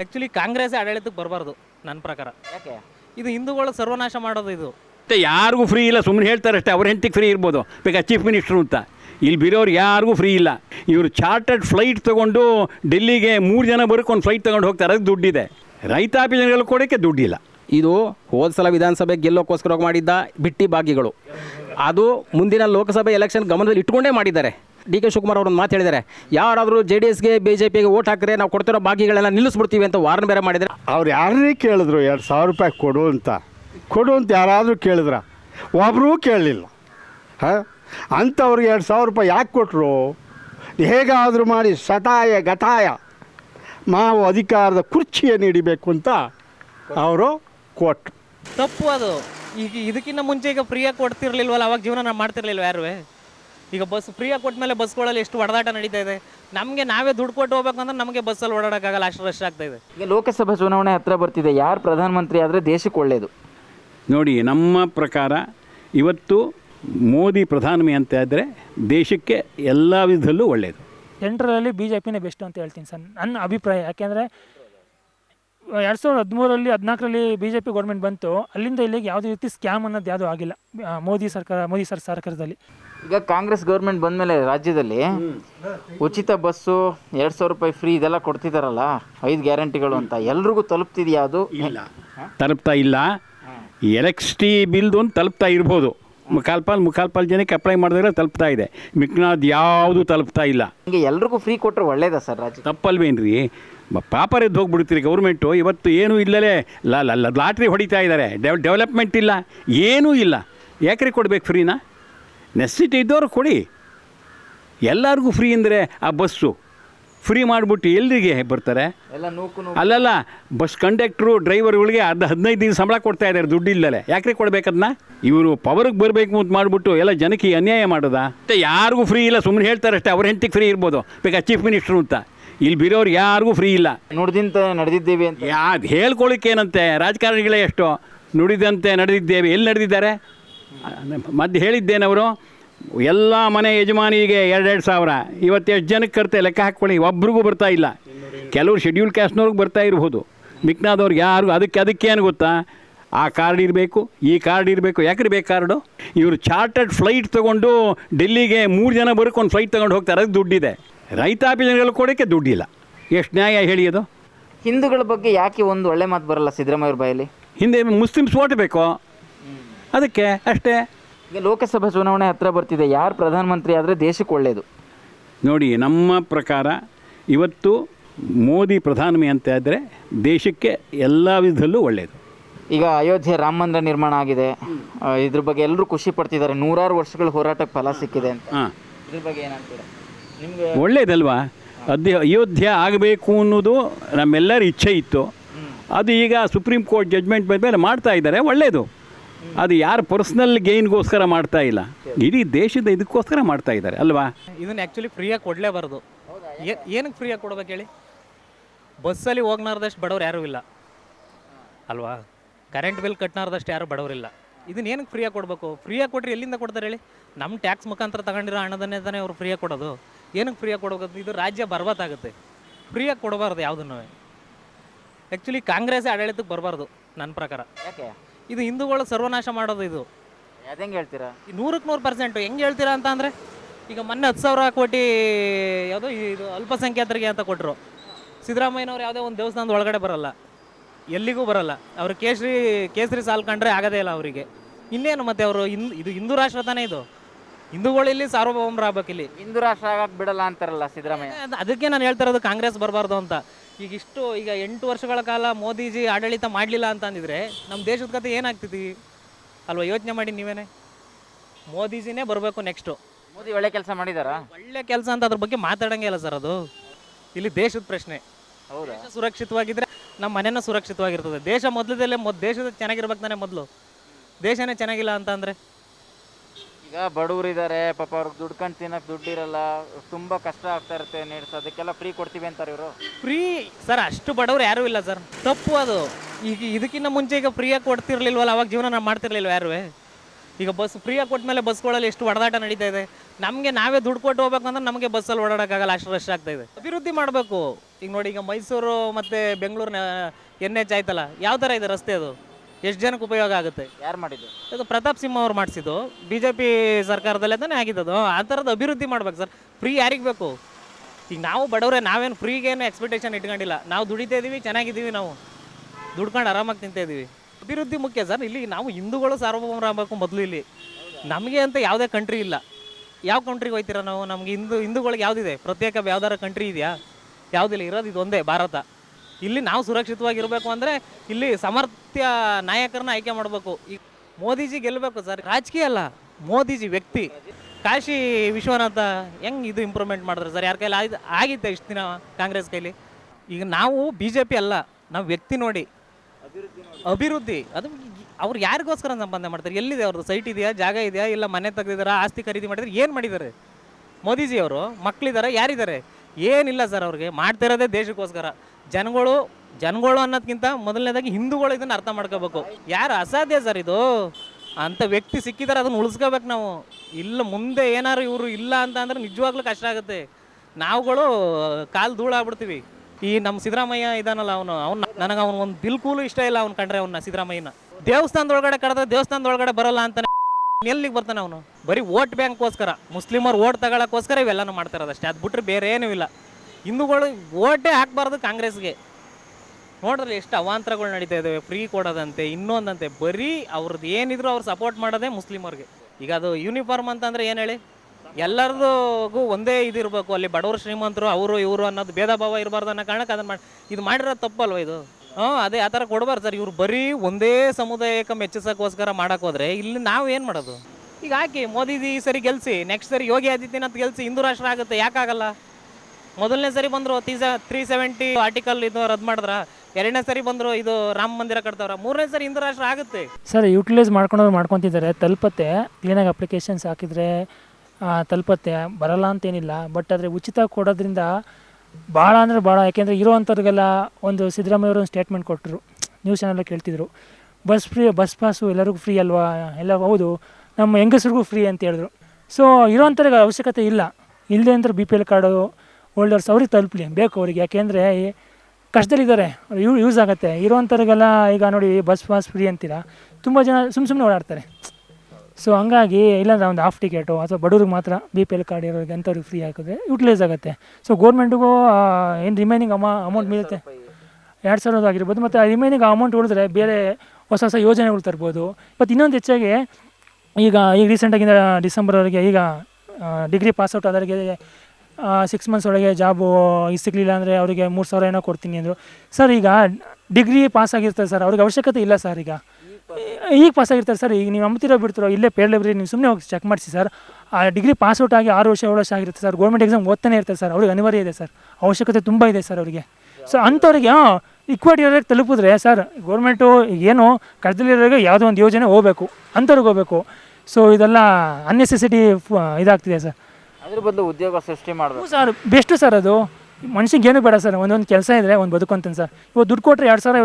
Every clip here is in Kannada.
ಆ್ಯಕ್ಚುಲಿ ಕಾಂಗ್ರೆಸ್ ಆಡಳಿತಕ್ಕೆ ಬರಬಾರ್ದು ನನ್ನ ಪ್ರಕಾರ. ಯಾಕೆ? ಇದು ಹಿಂದೂಗಳ ಸರ್ವನಾಶ ಮಾಡೋದು ಇದು. ಮತ್ತೆ ಯಾರಿಗೂ ಫ್ರೀ ಇಲ್ಲ ಸುಮ್ಮನೆ ಹೇಳ್ತಾರೆ ಅಷ್ಟೇ ಅವ್ರ ಹೆಂಡತಿಗೆ ಫ್ರೀ ಇರ್ಬೋದು. ಬೇಕಾ ಚೀಫ್ ಮಿನಿಸ್ಟ್ರು ಅಂತ. ಇಲ್ಲಿ ಬಿರೋರು ಯಾರಿಗೂ ಫ್ರೀ ಇಲ್ಲ. ಇವರು ಚಾರ್ಟರ್ಡ್ ಫ್ಲೈಟ್ ತೊಗೊಂಡು ಡೆಲ್ಲಿಗೆ ಮೂರು ಜನ ಬರೋಕ್ಕೆ ಒಂದು ಫ್ಲೈಟ್ ತೊಗೊಂಡು ಹೋಗ್ತಾರೆ ಅದಕ್ಕೆ ದುಡ್ಡಿದೆ. ರೈತಾಪಿ ಜನಗಳು ಕೊಡೋಕ್ಕೆ ದುಡ್ಡಿಲ್ಲ. ಇದು ಹೋದ ಸಲ ವಿಧಾನಸಭೆ ಗೆಲ್ಲೋಕ್ಕೋಸ್ಕರ ಮಾಡಿದ್ದ ಬಿಟ್ಟಿ ಭಾಗ್ಯಗಳು ಅದು ಮುಂದಿನ ಲೋಕಸಭೆ ಎಲೆಕ್ಷನ್ ಗಮನದಲ್ಲಿ ಇಟ್ಕೊಂಡೇ ಮಾಡಿದ್ದಾರೆ. ಡಿ ಕೆ ಶಿವಕುಮಾರ್ ಅವರು ಒಂದು ಮಾತು ಹೇಳಿದ್ದಾರೆ. ಯಾರಾದರೂ ಜೆ ಡಿ ಎಸ್ಗೆ ಬಿ ಜೆ ಪಿಗೆ ಓಟ್ ಹಾಕಿದ್ರೆ ನಾವು ಕೊಡ್ತಿರೋ ಭಾಗ್ಯಗಳೆಲ್ಲ ನಿಲ್ಲಿಸ್ಬಿಡ್ತೀವಿ ಅಂತ ವಾರ್ನ್ ಬೇರೆ ಮಾಡಿದರೆ. ಅವ್ರು ಯಾರೇ ಕೇಳಿದ್ರು ಎರಡು ಸಾವಿರ ರೂಪಾಯಿ ಕೊಡು ಅಂತ. ಕೊಡು ಅಂತ ಯಾರಾದರೂ ಕೇಳಿದ್ರ. ಒಬ್ಬರೂ ಕೇಳಲಿಲ್ಲ. ಹಾಂ? ಅಂಥವ್ರಿಗೆ ಎರಡು ಸಾವಿರ ರೂಪಾಯಿ ಯಾಕೆ ಕೊಟ್ಟರು ಹೇಗಾದರೂ ಮಾಡಿ ಸತಾಯ ಗತಾಯ. ನಾವು ಅಧಿಕಾರದ ಕುರ್ಚಿಯನ್ನು ಹಿಡಿಬೇಕು ಅಂತ ಅವರು ಕೊಟ್ಟರು ತಪ್ಪು ಅದು. ಈಗ ಇದಕ್ಕಿಂತ ಮುಂಚೆ ಈಗ ಫ್ರೀಯಾಗಿ ಕೊಡ್ತಿರ್ಲಿಲ್ವಲ್ಲ ಅವಾಗ ಜೀವನ ನಾವು ಮಾಡ್ತಿರ್ಲಿಲ್ವ ಯಾರು ಈಗ ಬಸ್ ಫ್ರೀಯಾಗಿ ಕೊಟ್ಟ ಮೇಲೆ ಬಸ್ಗಳಲ್ಲಿ ಎಷ್ಟು ಹೊಡೆದಾಟ ನಡೀತಾ ಇದೆ? ನಮಗೆ ನಾವೇ ದುಡ್ಡು ಕೊಟ್ಟು ಹೋಗ್ಬೇಕಂದ್ರೆ ನಮಗೆ ಬಸ್ಸಲ್ಲಿ ಓಡಾಡೋಕ್ಕಾಗಲ್ಲ ಅಷ್ಟು ರಶ್ ಆಗ್ತಾ ಇದೆ ಈಗ ಲೋಕಸಭಾ ಚುನಾವಣೆ ಹತ್ರ ಬರ್ತಿದೆ ಯಾರು ಪ್ರಧಾನಮಂತ್ರಿ ಆದರೆ ದೇಶಕ್ಕೆ ಒಳ್ಳೆಯದು ನೋಡಿ ನಮ್ಮ ಪ್ರಕಾರ ಇವತ್ತು ಮೋದಿ ಪ್ರಧಾನಿ ಅಂತ ಆದರೆ ದೇಶಕ್ಕೆ ಎಲ್ಲ ವಿಧದಲ್ಲೂ ಒಳ್ಳೆಯದು ಸೆಂಟ್ರಲಲ್ಲಿ ಬಿ ಜೆ ಪಿನೇ ಬೆಸ್ಟ್ ಅಂತ ಹೇಳ್ತೀನಿ ಸರ್ ನನ್ನ ಅಭಿಪ್ರಾಯ. ಯಾಕೆಂದರೆ ಎರಡು ಸಾವಿರದ ಹದಿಮೂರಲ್ಲಿ ಹದಿನಾಲ್ಕರಲ್ಲಿ ಬಿ ಜೆ ಪಿ ಗೌರ್ಮೆಂಟ್ ಬಂತು. ಅಲ್ಲಿಂದ ಇಲ್ಲಿಗೆ ಯಾವುದೇ ರೀತಿ ಸ್ಕ್ಯಾಮ್ ಅನ್ನೋದು ಯಾವುದೂ ಆಗಿಲ್ಲ. ಆ, ಮೋದಿ ಸರ್ಕಾರ ಮೋದಿ ಸರ್ ಸರ್ಕಾರದಲ್ಲಿ. ಈಗ ಕಾಂಗ್ರೆಸ್ ಗೌರ್ಮೆಂಟ್ ಬಂದಮೇಲೆ ರಾಜ್ಯದಲ್ಲಿ ಉಚಿತ ಬಸ್ಸು ಎರಡು ಸಾವಿರ ರೂಪಾಯಿ ಫ್ರೀ ಇದೆಲ್ಲ ಕೊಡ್ತಿದಾರಲ್ಲ ಐದು ಗ್ಯಾರಂಟಿಗಳು ಅಂತ. ಎಲ್ರಿಗೂ ತಲುಪ್ತಿದೆಯಾ ಅದು? ಇಲ್ಲ. ತಲುಪ್ತಾ ಇಲ್ಲ. ಎಲೆಕ್ಟ್ರಿಸಿಟಿ ಬಿಲ್ದು ಒಂದು ತಲುಪ್ತಾ ಇರ್ಬೋದು. ಮುಖಾಲ್ಪಾಲ್ ಮುಖಾಲ್ಪಾಲ್ ಜನಕ್ಕೆ ಅಪ್ಲೈ ಮಾಡಿದ್ರೆ ತಲುಪ್ತಾ ಇದೆ. ಮಿಕ್ನಾದ್ ಯಾವುದು ತಲುಪ್ತಾ ಇಲ್ಲ. ಹಿಂಗೆ ಎಲ್ರಿಗೂ ಫ್ರೀ ಕೊಟ್ಟರೆ ಒಳ್ಳೇದಾ ಸರ್ ರಾಜ್ಯ? ತಪ್ಪಲ್ವೇನ್ರಿ? ಪಾಪರ್ ಎದ್ದು ಹೋಗ್ಬಿಡ್ತೀರಿ ಗೌರ್ಮೆಂಟು. ಇವತ್ತು ಏನೂ ಇಲ್ಲಲೇ ಲಾಟ್ರಿ ಹೊಡಿತಾ ಇದ್ದಾರೆ. ಡೆವ್ ಡೆವಲಪ್ಮೆಂಟ್ ಇಲ್ಲ. ಏನೂ ಇಲ್ಲ. ಯಾಕ್ರಿ ಕೊಡ್ಬೇಕು ಫ್ರೀನಾ? ನೆಸಿಟಿ ಇದ್ದವ್ರು ಕೊಡಿ. ಎಲ್ಲರಿಗೂ ಫ್ರೀ ಅಂದರೆ ಆ ಬಸ್ಸು. ಫ್ರೀ ಮಾಡಿಬಿಟ್ಟು ಎಲ್ರಿಗೆ ಬರ್ತಾರೆ. ಎಲ್ಲ ನೂಕು ಅಲ್ಲಲ್ಲ ಬಸ್ ಕಂಡಕ್ಟ್ರು ಡ್ರೈವರ್ಗಳಿಗೆ ಅರ್ಧ ಹದಿನೈದು ದಿನ ಸಂಬಳ ಕೊಡ್ತಾ ಇದ್ದಾರೆ ದುಡ್ಡು ಇಲ್ಲಲೇ ಯಾಕ್ರಿ ಕೊಡ್ಬೇಕದನ್ನ ಇವರು ಪವರ್ಗೆ ಬರಬೇಕು ಅಂತ ಮಾಡಿಬಿಟ್ಟು ಎಲ್ಲ ಜನಕ್ಕೆ ಅನ್ಯಾಯ ಮಾಡೋದಾ? ಮತ್ತೆ ಯಾರಿಗೂ ಫ್ರೀ ಇಲ್ಲ ಸುಮ್ಮನೆ ಹೇಳ್ತಾರೆ ಅಷ್ಟೇ ಅವ್ರ ಹೆಂಡತಿಗೆ ಫ್ರೀ ಇರ್ಬೋದು. ಬೇಕಾ ಚೀಫ್ ಮಿನಿಸ್ಟ್ರು ಅಂತ. ಇಲ್ಲಿ ಬಿರೋರು ಯಾರಿಗೂ ಫ್ರೀ ಇಲ್ಲ. ನುಡ್ದಿಂತ ನಡೆದಿದ್ದೇವೆ ಅಂತ. ಯಾವ್ದು ಹೇಳ್ಕೊಳ್ಳಿಕ್ಕೆ ಏನಂತೆ ರಾಜಕಾರಣಿಗಳೇ ಎಷ್ಟು? ನುಡಿದಂತೆ ನಡೆದಿದ್ದೇವೆ. ಎಲ್ಲಿ ನಡೆದಿದ್ದಾರೆ? ಮದ್ದು ಹೇಳಿದ್ದೇನವರು? ಎಲ್ಲ ಮನೆ ಯಜಮಾನಿಗೆ ಎರಡೆರಡು ಸಾವಿರ. ಇವತ್ತು ಎಷ್ಟು ಜನಕ್ಕೆ ಕರ್ತೆ ಲೆಕ್ಕ ಹಾಕ್ಕೊಳ್ಳಿ. ಒಬ್ರಿಗೂ ಬರ್ತಾ ಇಲ್ಲ. ಕೆಲವರು ಶೆಡ್ಯೂಲ್ ಕ್ಯಾಸ್ಟ್ನವ್ರಿಗೆ ಬರ್ತಾ ಇರ್ಬೋದು. ಮಿಕ್ನಾದವ್ರು ಯಾರಿಗೂ ಅದಕ್ಕೆ ಅದಕ್ಕೆ ಏನು ಗೊತ್ತಾ? ಆ ಕಾರ್ಡ್ ಇರಬೇಕು ಈ ಕಾರ್ಡ್ ಇರಬೇಕು. ಯಾಕ್ರಿ ಬೇಕು ಕಾರ್ಡು ಇವರು ಚಾರ್ಟರ್ಡ್ ಫ್ಲೈಟ್ ತೊಗೊಂಡು ಡೆಲ್ಲಿಗೆ ಮೂರು ಜನ ಬರೋಕ್ಕೆ ಒಂದು ಫ್ಲೈಟ್ ತೊಗೊಂಡು ಹೋಗ್ತಾರೆ. ಅದಕ್ಕೆ ದುಡ್ಡಿದೆ. ರೈತಾಪಿ ಜನಗಳು ಕೊಡೋಕ್ಕೆ ದುಡ್ಡಿಲ್ಲ. ಎಷ್ಟು ನ್ಯಾಯ ಹೇಳಿ ಅದು ಹಿಂದೂಗಳ ಬಗ್ಗೆ ಯಾಕೆ ಒಂದು ಒಳ್ಳೆ ಮಾತು ಬರಲ್ಲ ಸಿದ್ದರಾಮಯ್ಯ ಅವ್ರ ಬಾಯಲ್ಲಿ? ಹಿಂದೆ ಮುಸ್ಲಿಮ್ಸ್ ಓಟ್ ಬೇಕು. ಅದಕ್ಕೆ ಅಷ್ಟೇ. ಈಗ ಲೋಕಸಭಾ ಚುನಾವಣೆ ಹತ್ರ ಬರ್ತಿದೆ. ಯಾರು ಪ್ರಧಾನಮಂತ್ರಿ ಆದರೆ ದೇಶಕ್ಕೆ ಒಳ್ಳೆಯದು ನೋಡಿ ನಮ್ಮ ಪ್ರಕಾರ ಇವತ್ತು ಮೋದಿ ಪ್ರಧಾನಿ ಅಂತ ಆದರೆ ದೇಶಕ್ಕೆ ಎಲ್ಲ ವಿಧದಲ್ಲೂ ಒಳ್ಳೆಯದು ಈಗ ಅಯೋಧ್ಯೆ ರಾಮ ಮಂದಿರ ನಿರ್ಮಾಣ ಆಗಿದೆ. ಆ, ಇದ್ರ ಬಗ್ಗೆ ಎಲ್ಲರೂ ಖುಷಿ ಪಡ್ತಿದ್ದಾರೆ. ನೂರಾರು ವರ್ಷಗಳ ಹೋರಾಟಕ್ಕೆ ಫಲ ಸಿಕ್ಕಿದೆ ಅಂತ. ಹಾಂ. ಇದ್ರ ಬಗ್ಗೆ ಏನಂತೀರ ನಿಮ್ಗೆ ಒಳ್ಳೇದಲ್ವಾ? ಅಯೋಧ್ಯೆ ಅಯೋಧ್ಯ ಆಗಬೇಕು ಅನ್ನೋದು ನಮ್ಮೆಲ್ಲರ ಇಚ್ಛೆ ಇತ್ತು. ಅದು ಈಗ ಸುಪ್ರೀಂ ಕೋರ್ಟ್ ಜಡ್ಜ್ಮೆಂಟ್ ಮೇಲೆ ಮಾಡ್ತಾ ಇದ್ದಾರೆ ಒಳ್ಳೆಯದು ಅದು ಯಾರು ಪರ್ಸ್ನಲ್ ಗೇನ್ಗೋಸ್ಕರ ಮಾಡ್ತಾ ಇಲ್ಲ. ಇಡೀ ದೇಶದ ಇದಕ್ಕೋಸ್ಕರ ಮಾಡ್ತಾ ಇದ್ದಾರೆ ಅಲ್ವಾ? ಇದನ್ನ ಆ್ಯಕ್ಚುಲಿ ಫ್ರೀಯಾಗಿ ಕೊಡಲೇಬಾರ್ದು. ಏನಕ್ಕೆ ಫ್ರೀಯಾಗಿ ಕೊಡ್ಬೇಕು ಹೇಳಿ? ಬಸ್ಸಲ್ಲಿ ಹೋಗ್ನಾರ್ದಷ್ಟು ಬಡವ್ರು ಯಾರೂ ಇಲ್ಲ. ಅಲ್ವಾ? ಕರೆಂಟ್ ಬಿಲ್ ಕಟ್ಟನಾರ್ದಷ್ಟು ಯಾರು ಬಡವರಿಲ್ಲ ಇದನ್ನ ಏನಕ್ಕೆ ಫ್ರೀಯಾಗಿ ಕೊಡಬೇಕು? ಫ್ರೀಯಾಗಿ ಕೊಟ್ಟರೆ ಎಲ್ಲಿಂದ ಕೊಡ್ತಾರೆ ಹೇಳಿ? ನಮ್ಮ ಟ್ಯಾಕ್ಸ್ ಮುಖಾಂತರ ತಗೊಂಡಿರೋ ಹಣದನ್ನೇ ತಾನೇ ಅವ್ರು ಫ್ರೀಯಾಗಿ ಕೊಡೋದು. ಏನಕ್ಕೆ ಫ್ರೀಯಾಗಿ ಕೊಡಬೇಕು? ಇದು ರಾಜ್ಯ ಬರ್ಬತ್ತಾಗುತ್ತೆ ಫ್ರೀಯಾಗಿ ಕೊಡಬಾರ್ದು ಯಾವುದನ್ನು. ಆ್ಯಕ್ಚುಲಿ ಕಾಂಗ್ರೆಸ್ ಆಡಳಿತಕ್ಕೆ ಬರಬಾರ್ದು ನನ್ನ ಪ್ರಕಾರ. ಯಾಕೆ? ಇದು ಹಿಂದೂಗಳು ಸರ್ವನಾಶ ಮಾಡೋದು ಇದು. ಹೆಂಗೆ ಹೇಳ್ತೀರಾ? ಈ ನೂರಕ್ಕೆ ನೂರು ಪರ್ಸೆಂಟು ಹೆಂಗೆ ಹೇಳ್ತೀರಾ ಅಂತ ಅಂದರೆ ಈಗ ಮೊನ್ನೆ ಹತ್ತು ಸಾವಿರ ಕೋಟಿ ಯಾವುದೋ ಇದು ಅಲ್ಪಸಂಖ್ಯಾತರಿಗೆ ಅಂತ ಕೊಟ್ಟರು ಸಿದ್ದರಾಮಯ್ಯನವ್ರು ಯಾವುದೇ ಒಂದು ದೇವಸ್ಥಾನದ ಒಳಗಡೆ ಬರಲ್ಲ. ಎಲ್ಲಿಗೂ ಬರಲ್ಲ. ಅವರು ಕೇಸರಿ ಕೇಸರಿ ಸಾಲ್ ಕಂಡ್ರೆ ಆಗೋದೇ ಇಲ್ಲ ಅವರಿಗೆ. ಇನ್ನೇನು ಮತ್ತೆ ಅವರು ಹಿಂದ್ ಇದು ಹಿಂದೂ ರಾಷ್ಟ್ರ ತಾನೇ ಇದು? ಹಿಂದೂಗಳು ಇಲ್ಲಿ ಸಾರ್ವಭೌಮರಾಗಬೇಕು ಇಲ್ಲಿ. ಹಿಂದೂ ರಾಷ್ಟ್ರ ಆಗಕ್ಕೆ ಬಿಡಲ್ಲ ಅಂತಾರಲ್ಲ ಸಿದ್ದರಾಮಯ್ಯ? ಅದ್- ಅದಕ್ಕೆ ನಾನು ಹೇಳ್ತಾ ಇರೋದು ಕಾಂಗ್ರೆಸ್ ಬರಬಾರ್ದು ಅಂತ. ಈಗ ಇಷ್ಟು ಈಗ ಎಂಟು ವರ್ಷಗಳ ಕಾಲ ಮೋದಿಜಿ ಆಡಳಿತ ಮಾಡಲಿಲ್ಲ ಅಂತ ಅಂದಿದ್ರೆ ನಮ್ಮ ದೇಶದ ಕತೆ ಏನಾಗ್ತಿದ್ವಿ ಅಲ್ವಾ ಯೋಚನೆ ಮಾಡಿ ನೀವೇನೆ? ಮೋದಿಜಿನೇ ಬರಬೇಕು ನೆಕ್ಸ್ಟು ಮೋದಿ ಒಳ್ಳೆ ಕೆಲಸ ಮಾಡಿದಾರಾ? ಒಳ್ಳೆ ಕೆಲಸ ಅಂತ ಅದ್ರ ಬಗ್ಗೆ ಮಾತಾಡಂಗೆ ಇಲ್ಲ ಸರ್ ಅದು. ಇಲ್ಲಿ ದೇಶದ ಪ್ರಶ್ನೆ. ಹೌದಾ? ದೇಶ ಸುರಕ್ಷಿತವಾಗಿದ್ರೆ ನಮ್ಮ ಮನೆನ ಸುರಕ್ಷಿತವಾಗಿರ್ತದೆ. ದೇಶ ಮೊದಲದಲ್ಲೇ ಮೊದ್ ದೇಶದ ಚೆನ್ನಾಗಿರ್ಬೇಕು ತಾನೇ ಮೊದಲು. ದೇಶನೇ ಚೆನ್ನಾಗಿಲ್ಲ ಅಂತ ಅಂದರೆ ಈಗ ಬಡವರು ಇದ್ದಾರೆ ಪಾಪ ಅವ್ರಿಗೆ ದುಡ್ಕೊಂಡು ತಿನ್ನಕ್ಕೆ ದುಡ್ಡಿರಲ್ಲ ತುಂಬ ಕಷ್ಟ ಆಗ್ತಾ ಇರುತ್ತೆ ನೀಡ್ಸ್, ಅದಕ್ಕೆಲ್ಲ ಫ್ರೀ ಕೊಡ್ತೀವಿ ಅಂತಾರೆ ಇವರು. ಫ್ರೀ ಸರ್ ಅಷ್ಟು ಬಡವ್ರು ಯಾರು ಇಲ್ಲ ಸರ್ ತಪ್ಪು ಅದು. ಈಗ ಇದಕ್ಕಿಂತ ಮುಂಚೆ ಈಗ ಫ್ರೀಯಾಗಿ ಕೊಡ್ತಿರ್ಲಿಲ್ವಲ್ಲ, ಅವಾಗ ಜೀವನ ನಾವು ಮಾಡ್ತಿರ್ಲಿಲ್ವ ಯಾರು? ಈಗ ಬಸ್ ಫ್ರೀಯಾಗಿ ಕೊಟ್ಟ ಬಸ್ಗಳಲ್ಲಿ ಎಷ್ಟು ಹೊಡೆದಾಟ ನಡೀತಾ ಇದೆ? ನಮಗೆ ನಾವೇ ದುಡ್ಡು ಕೊಟ್ಟು ಹೋಗ್ಬೇಕಂದ್ರೆ ನಮಗೆ ಬಸ್ಸಲ್ಲಿ ಓಡಾಡೋಕ್ಕಾಗಲ್ಲ ಅಷ್ಟು ರಶ್ ಆಗ್ತಾ ಇದೆ. ಅಭಿವೃದ್ಧಿ ಮಾಡಬೇಕು. ಈಗ ನೋಡಿ, ಈಗ ಮೈಸೂರು ಮತ್ತು ಬೆಂಗಳೂರಿನ, ಎನ್ ಎಚ್ ಆಯ್ತಲ್ಲ, ಯಾವ ಥರ ಇದೆ ರಸ್ತೆ ಅದು? ಎಷ್ಟು ಜನಕ್ಕೆ ಉಪಯೋಗ ಆಗುತ್ತೆ? ಯಾರು ಮಾಡಿದ್ದು? ಇದು ಪ್ರತಾಪ್ ಸಿಂಹ ಅವ್ರು ಮಾಡಿಸಿದ್ದು. ಬಿ ಜೆ ಪಿ ಸರ್ಕಾರದಲ್ಲೇ ತಾನೇ ಆಗಿದ್ದದು ಆ ಥರದ ಅಭಿವೃದ್ಧಿ ಮಾಡ್ಬೇಕು ಸರ್. ಫ್ರೀ ಯಾರಿಗೆ ಬೇಕು? ಈಗ ನಾವು ಬಡವರೇ ನಾವೇನು ಫ್ರೀಗೇನು ಎಕ್ಸ್ಪೆಕ್ಟೇಷನ್ ಇಟ್ಕೊಂಡಿಲ್ಲ. ನಾವು ದುಡಿತಾ ಇದೀವಿ ಚೆನ್ನಾಗಿದ್ದೀವಿ ನಾವು. ದುಡ್ಕೊಂಡು ಆರಾಮಾಗಿ ತಿಂತಾ ಇದೀವಿ. ಅಭಿವೃದ್ಧಿ ಮುಖ್ಯ ಸರ್. ಇಲ್ಲಿ ನಾವು ಹಿಂದೂಗಳು ಸಾರ್ವಭೌಮರಾಗಬೇಕು ಮೊದಲು ಇಲ್ಲಿ. ನಮಗೆ ಅಂತ ಯಾವುದೇ ಕಂಟ್ರಿ ಇಲ್ಲ. ಯಾವ ಕಂಟ್ರಿಗೆ ಹೋಗ್ತೀರಾ ನಾವು? ನಮಗೆ ಹಿಂದೂ ಹಿಂದೂಗಳಿಗೆ ಯಾವುದಿದೆ? ಪ್ರತ್ಯೇಕ ಯಾವ್ದಾರ ಕಂಟ್ರಿ ಇದೆಯಾ? ಯಾವುದಿಲ್ಲ ಇರೋದು ಇದು ಒಂದೇ ಭಾರತ. ಇಲ್ಲಿ ನಾವು ಸುರಕ್ಷಿತವಾಗಿರಬೇಕು ಅಂದರೆ ಇಲ್ಲಿ ಸಮರ್ಥ್ಯ ನಾಯಕರನ್ನ ಆಯ್ಕೆ ಮಾಡಬೇಕು. ಈಗ ಮೋದಿಜಿ ಗೆಲ್ಲಬೇಕು ಸರ್. ರಾಜಕೀಯ ಅಲ್ಲ, ಮೋದಿಜಿ ವ್ಯಕ್ತಿ. ಕಾಶಿ ವಿಶ್ವನಾಥ, ಹೆಂಗೆ ಇದು ಇಂಪ್ರೂವ್ಮೆಂಟ್ ಮಾಡಿದ್ರೆ ಸರ್? ಯಾರ ಕೈಲಿ ಆಯ್ತು ಆಗಿತ್ತೆ ಇಷ್ಟು ದಿನ ಕಾಂಗ್ರೆಸ್ ಕೈಲಿ? ಈಗ ನಾವು ಬಿ ಜೆ ಪಿ ಅಲ್ಲ, ನಾವು ವ್ಯಕ್ತಿ ನೋಡಿ. ಅಭಿವೃದ್ಧಿ. ಅದು ಅವ್ರು ಯಾರಿಗೋಸ್ಕರ ಸಂಬಂಧ ಮಾಡ್ತಾರೆ? ಎಲ್ಲಿದೆ ಅವ್ರದ್ದು? ಸೈಟ್ ಇದೆಯಾ? ಜಾಗ ಇದೆಯಾ? ಇಲ್ಲ ಮನೆ ತೆಗೆದಿದ್ದಾರಾ? ಆಸ್ತಿ ಖರೀದಿ ಮಾಡಿದ್ರೆ ಏನು ಮಾಡಿದ್ದಾರೆ? ಮೋದಿಜಿ ಅವರು ಮಕ್ಕಳಿದ್ದಾರೆ ಯಾರಿದ್ದಾರೆ? ಏನಿಲ್ಲ ಸರ್ ಅವ್ರಿಗೆ. ಮಾಡ್ತಿರೋದೇ ದೇಶಕ್ಕೋಸ್ಕರ. ಜನಗಳು ಜನಗಳು ಅನ್ನೋದಕ್ಕಿಂತ ಮೊದಲನೇದಾಗಿ ಹಿಂದೂಗಳು ಇದನ್ನು ಅರ್ಥ ಮಾಡ್ಕೋಬೇಕು. ಯಾರು ಅಸಾಧ್ಯ ಸರ್ ಇದು? ಅಂಥ ವ್ಯಕ್ತಿ ಸಿಕ್ಕಿದ್ರೆ ಅದನ್ನು ಉಳಿಸ್ಕೋಬೇಕು ನಾವು. ಇಲ್ಲ, ಮುಂದೆ ಏನಾರು ಇವರು ಇಲ್ಲ ಅಂತ ಅಂದ್ರೆ ನಿಜವಾಗ್ಲೂ ಕಷ್ಟ ಆಗುತ್ತೆ. ನಾವುಗಳು, ಕಾಲು ಧೂಳಾಗ್ಬಿಡ್ತೀವಿ ಈ ನಮ್ಮ ಸಿದ್ದರಾಮಯ್ಯ ಇದಾನಲ್ಲ ಅವನು, ಅವ್ನು ನನಗೆ ಅವ್ನು ಒಂದು ಬಿಲ್ಕುಲು ಇಷ್ಟ ಇಲ್ಲ ಅವ್ನು ಕಂಡ್ರೆ ಅವನ್ನ ಸಿದ್ದರಾಮಯ್ಯನ. ದೇವಸ್ಥಾನದೊಳಗಡೆ ಕರೆದ್ರೆ ದೇವಸ್ಥಾನದೊಳಗಡೆ ಬರೋಲ್ಲ ಅಂತ ಎಲ್ಲಿಗೆ ಬರ್ತಾನೆ ಅವನು? ಬರೀ ಓಟ್ ಬ್ಯಾಂಕ್ಗೋಸ್ಕರ. ಮುಸ್ಲಿಮರು ಓಟ್ ತಗೊಳಕ್ಕೋಸ್ಕರ ಇವೆಲ್ಲನೂ ಮಾಡ್ತಾರದಷ್ಟೇ ಅಷ್ಟೇ ಅದು ಬಿಟ್ಟರೆ ಬೇರೆ ಏನೂ ಇಲ್ಲ. ಹಿಂದೂಗಳು ಓಟೇ ಹಾಕ್ಬಾರ್ದು ಕಾಂಗ್ರೆಸ್ಗೆ. ನೋಡ್ರಿ ಎಷ್ಟು ಅವಾಂತರಗಳು ನಡೀತಾ ಇದ್ದಾವೆ ಫ್ರೀ ಕೊಡೋದಂತೆ, ಇನ್ನೊಂದಂತೆ. ಬರೀ ಅವ್ರದ್ದು ಏನಿದ್ರು ಅವ್ರು ಸಪೋರ್ಟ್ ಮಾಡೋದೇ ಮುಸ್ಲಿಮರಿಗೆ ಈಗ ಅದು ಯೂನಿಫಾರ್ಮ್ ಅಂತಂದ್ರೆ ಏನು ಹೇಳಿ? ಎಲ್ಲರದಿಗೂ ಒಂದೇ ಇದಿರಬೇಕು ಅಲ್ಲಿ ಬಡವರು ಶ್ರೀಮಂತರು, ಅವರು ಇವರು ಅನ್ನೋದು ಭೇದ ಭಾವ ಇರಬಾರ್ದು ಅನ್ನೋ ಕಾರಣಕ್ಕೆ ಅದನ್ನು ಮಾಡಿ, ಇದು ಮಾಡಿರೋದು ತಪ್ಪಲ್ವ ಇದು? ಹಾಂ, ಅದೇ ಆ ಥರ ಕೊಡಬಾರ್ದು ಸರ್. ಇವ್ರು ಬರೀ ಒಂದೇ ಸಮುದಾಯಕ್ಕೆ ಮೆಚ್ಚಿಸೋಕ್ಕೋಸ್ಕರ ಮಾಡೋಕ್ಕೋದ್ರೆ ಇಲ್ಲಿ ನಾವು ಏನು ಮಾಡೋದು? ಈಗ ಹಾಕಿ ಮೋದಿಜಿ ಈ ಸರಿ ಗೆಲ್ಸಿ ನೆಕ್ಸ್ಟ್ ಸರಿ ಯೋಗಿ ಆದಿತ್ಯನಾಥ್ ಗೆಲ್ಸಿ ಹಿಂದೂ ರಾಷ್ಟ್ರ ಆಗುತ್ತೆ, ಯಾಕಾಗಲ್ಲ? ಮೊದಲನೇ ಸರಿ ಬಂದರು ತೀಸ ತ್ರೀ ಸೆವೆಂಟಿ ಆರ್ಟಿಕಲ್ ಇದು ರದ್ದು ಮಾಡಿದ್ರ, ಎರಡನೇ ಸರಿ ಬಂದರು ಇದು ರಾಮ ಮಂದಿರ ಕಟ್ತವ್ರ, ಮೂರನೇ ಸರಿ ಹಿಂದೂ ರಾಷ್ಟ್ರ ಆಗುತ್ತೆ. ಸರ್ ಯುಟಿಲೈಸ್ ಮಾಡ್ಕೊಂಡವ್ರು ಮಾಡ್ಕೊತಿದ್ದಾರೆ, ತಲುಪತ್ತೆ ಕ್ಲೀನಾಗಿ ಅಪ್ಲಿಕೇಶನ್ಸ್ ಹಾಕಿದರೆ ತಲುಪತ್ತೆ, ಬರಲ್ಲ ಅಂತೇನಿಲ್ಲ ಬಟ್ ಆದರೆ ಉಚಿತ ಕೊಡೋದ್ರಿಂದ ಭಾಳ ಅಂದರೆ ಭಾಳ ಯಾಕೆಂದರೆ ಇರೋವಂಥವ್ರಿಗೆಲ್ಲ ಒಂದು ಸಿದ್ದರಾಮಯ್ಯವರು ಒಂದು ಸ್ಟೇಟ್ಮೆಂಟ್ ಕೊಟ್ಟರು ನ್ಯೂಸ್ ಚಾನಲ್ ಕೇಳ್ತಿದ್ರು. ಬಸ್ ಫ್ರೀ ಬಸ್ ಪಾಸು ಎಲ್ಲರಿಗೂ ಫ್ರೀ ಅಲ್ವಾ? ಎಲ್ಲ ಹೌದು, ನಮ್ಮ ಹೆಂಗಸ್ರಿಗೂ ಫ್ರೀ ಅಂತ ಹೇಳಿದ್ರು. ಸೊ ಇರೋವಂಥವ್ರಿಗೆ ಅವಶ್ಯಕತೆ ಇಲ್ಲ. ಇಲ್ಲದೆ ಅಂದ್ರೆ B P L card holders ಅವ್ರಿಗೆ ತಲುಪಲಿ. ಬೇಕು ಅವ್ರಿಗೆ. ಯಾಕೆಂದರೆ ಕಷ್ಟದಲ್ಲಿದ್ದಾರೆ. ಯೂ ಯೂಸ್ ಆಗುತ್ತೆ. ಇರೋವಂಥವ್ರಿಗೆಲ್ಲ ಈಗ ನೋಡಿ ಬಸ್ ಪಾಸ್ ಫ್ರೀ ಅಂತೀರಾ? ತುಂಬ ಜನ ಸುಮ್ಮ ಸುಮ್ಮನೆ ಓಡಾಡ್ತಾರೆ. ಸೊ ಹಂಗಾಗಿ ಇಲ್ಲಾಂದ್ರೆ ಒಂದು ಹಾಫ್ ಟಿಕೆಟು ಅಥವಾ ಬಡವ್ರಿಗೆ ಮಾತ್ರ ಬಿ ಪಿ ಎಲ್ ಕಾರ್ಡ್ ಇರೋರಿಗೆ ಅಂಥವ್ರಿಗೆ ಫ್ರೀ ಹಾಕಿದ್ರೆ ಯೂಟಿಲೈಸ್ ಆಗುತ್ತೆ. ಸೊ ಗೌರ್ಮೆಂಟಿಗೂ ಏನು ರಿಮೈನಿಂಗ್ ಅಮಾ ಅಮೌಂಟ್ ಮೀರುತ್ತೆ ಎರಡು ಸಾವಿರದ ಆಗಿರ್ಬೋದು. ಮತ್ತು ರಿಮೈನಿಂಗ್ ಅಮೌಂಟ್ ಉಳಿದ್ರೆ ಬೇರೆ ಹೊಸ ಹೊಸ ಯೋಜನೆಗಳು ತರ್ಬೋದು. ಮತ್ತು ಇನ್ನೊಂದು ಹೆಚ್ಚಾಗಿ ಈಗ ಈಗ ರೀಸೆಂಟಾಗಿಂದ ಡಿಸೆಂಬರ್ವರೆಗೆ ಈಗ ಡಿಗ್ರಿ ಪಾಸ್ಔಟ್ ಆದವರಿಗೆ ಸಿಕ್ಸ್ ಮಂತ್ಸ್ ಒಳಗೆ ಜಾಬು ಇದು ಸಿಗಲಿಲ್ಲ ಅಂದರೆ ಅವರಿಗೆ ಮೂರು ಸಾವಿರ ಏನೋ ಕೊಡ್ತೀನಿ ಅಂದರು. ಸರ್ ಈಗ ಡಿಗ್ರಿ ಪಾಸ್ ಆಗಿರ್ತಾರೆ ಸರ್ ಅವ್ರಿಗೆ ಅವಶ್ಯಕತೆ ಇಲ್ಲ ಸರ್ ಈಗ. ಈಗ ಪಾಸ್ ಆಗಿರ್ತಾರೆ ಸರ್ ಈಗ ನೀವು ನಂಬ್ತಿರೋ ಬಿಡ್ತಿರೋ, ಇಲ್ಲೇ ಪೇರ್ ಲೈಬ್ರರಿ ನೀವು ಸುಮ್ಮನೆ ಹೋಗಿ ಚೆಕ್ ಮಾಡಿಸಿ ಸರ್ ಆ ಡಿಗ್ರಿ ಪಾಸ್ ಔಟ್ ಆಗಿ ಆರು ವರ್ಷ, ಏಳು ವರ್ಷ ಆಗಿರುತ್ತೆ ಸರ್ ಗೌರ್ಮೆಂಟ್ ಎಕ್ಸಾಮ್ ಓದ್ತಾನೆ ಇರ್ತಾರೆ ಸರ್ ಅವ್ರಿಗೆ ಅನಿವಾರ್ಯ ಇದೆ ಸರ್ ಅವಶ್ಯಕತೆ ತುಂಬ ಇದೆ ಸರ್ ಅವರಿಗೆ. ಸೊ ಅಂಥವ್ರಿಗೆ, ಹಾಂ ಇಕ್ವಾಟಿ ಇರೋರಿಗೆ ತಲುಪಿದ್ರೆ ಸರ್ ಗೌರ್ಮೆಂಟು ಏನು ಕರ್ದಲ್ಲಿರೋರಿಗೆ ಯಾವುದೋ ಒಂದು ಯೋಜನೆ ಹೋಗಬೇಕು, ಅಂಥವ್ರಿಗೆ ಹೋಗಬೇಕು. ಸೊ ಇದೆಲ್ಲ ಅನ್ನೆಸೆಸಿಟಿ ಇದಾಗ್ತಿದೆ ಸರ್ ಅದ್ರ ಬದಲು ಉದ್ಯೋಗ ಸೃಷ್ಟಿ ಮಾಡಬೇಕು. ಸರ್, ಬೆಸ್ಟ್ ಸರ್ ಅದು. ಮನುಷ್ಯಂಗೆ ಏನು ಬೇಡ ಸರ್, ಒಂದೊಂದು ಕೆಲಸ ಇದ್ದರೆ ಒಂದು ಬದುಕೊಂತೀನಿ ಸರ್. ಇವತ್ತು ದುಡ್ಡು ಕೊಟ್ಟರೆ ಎರಡು ಸಾವಿರ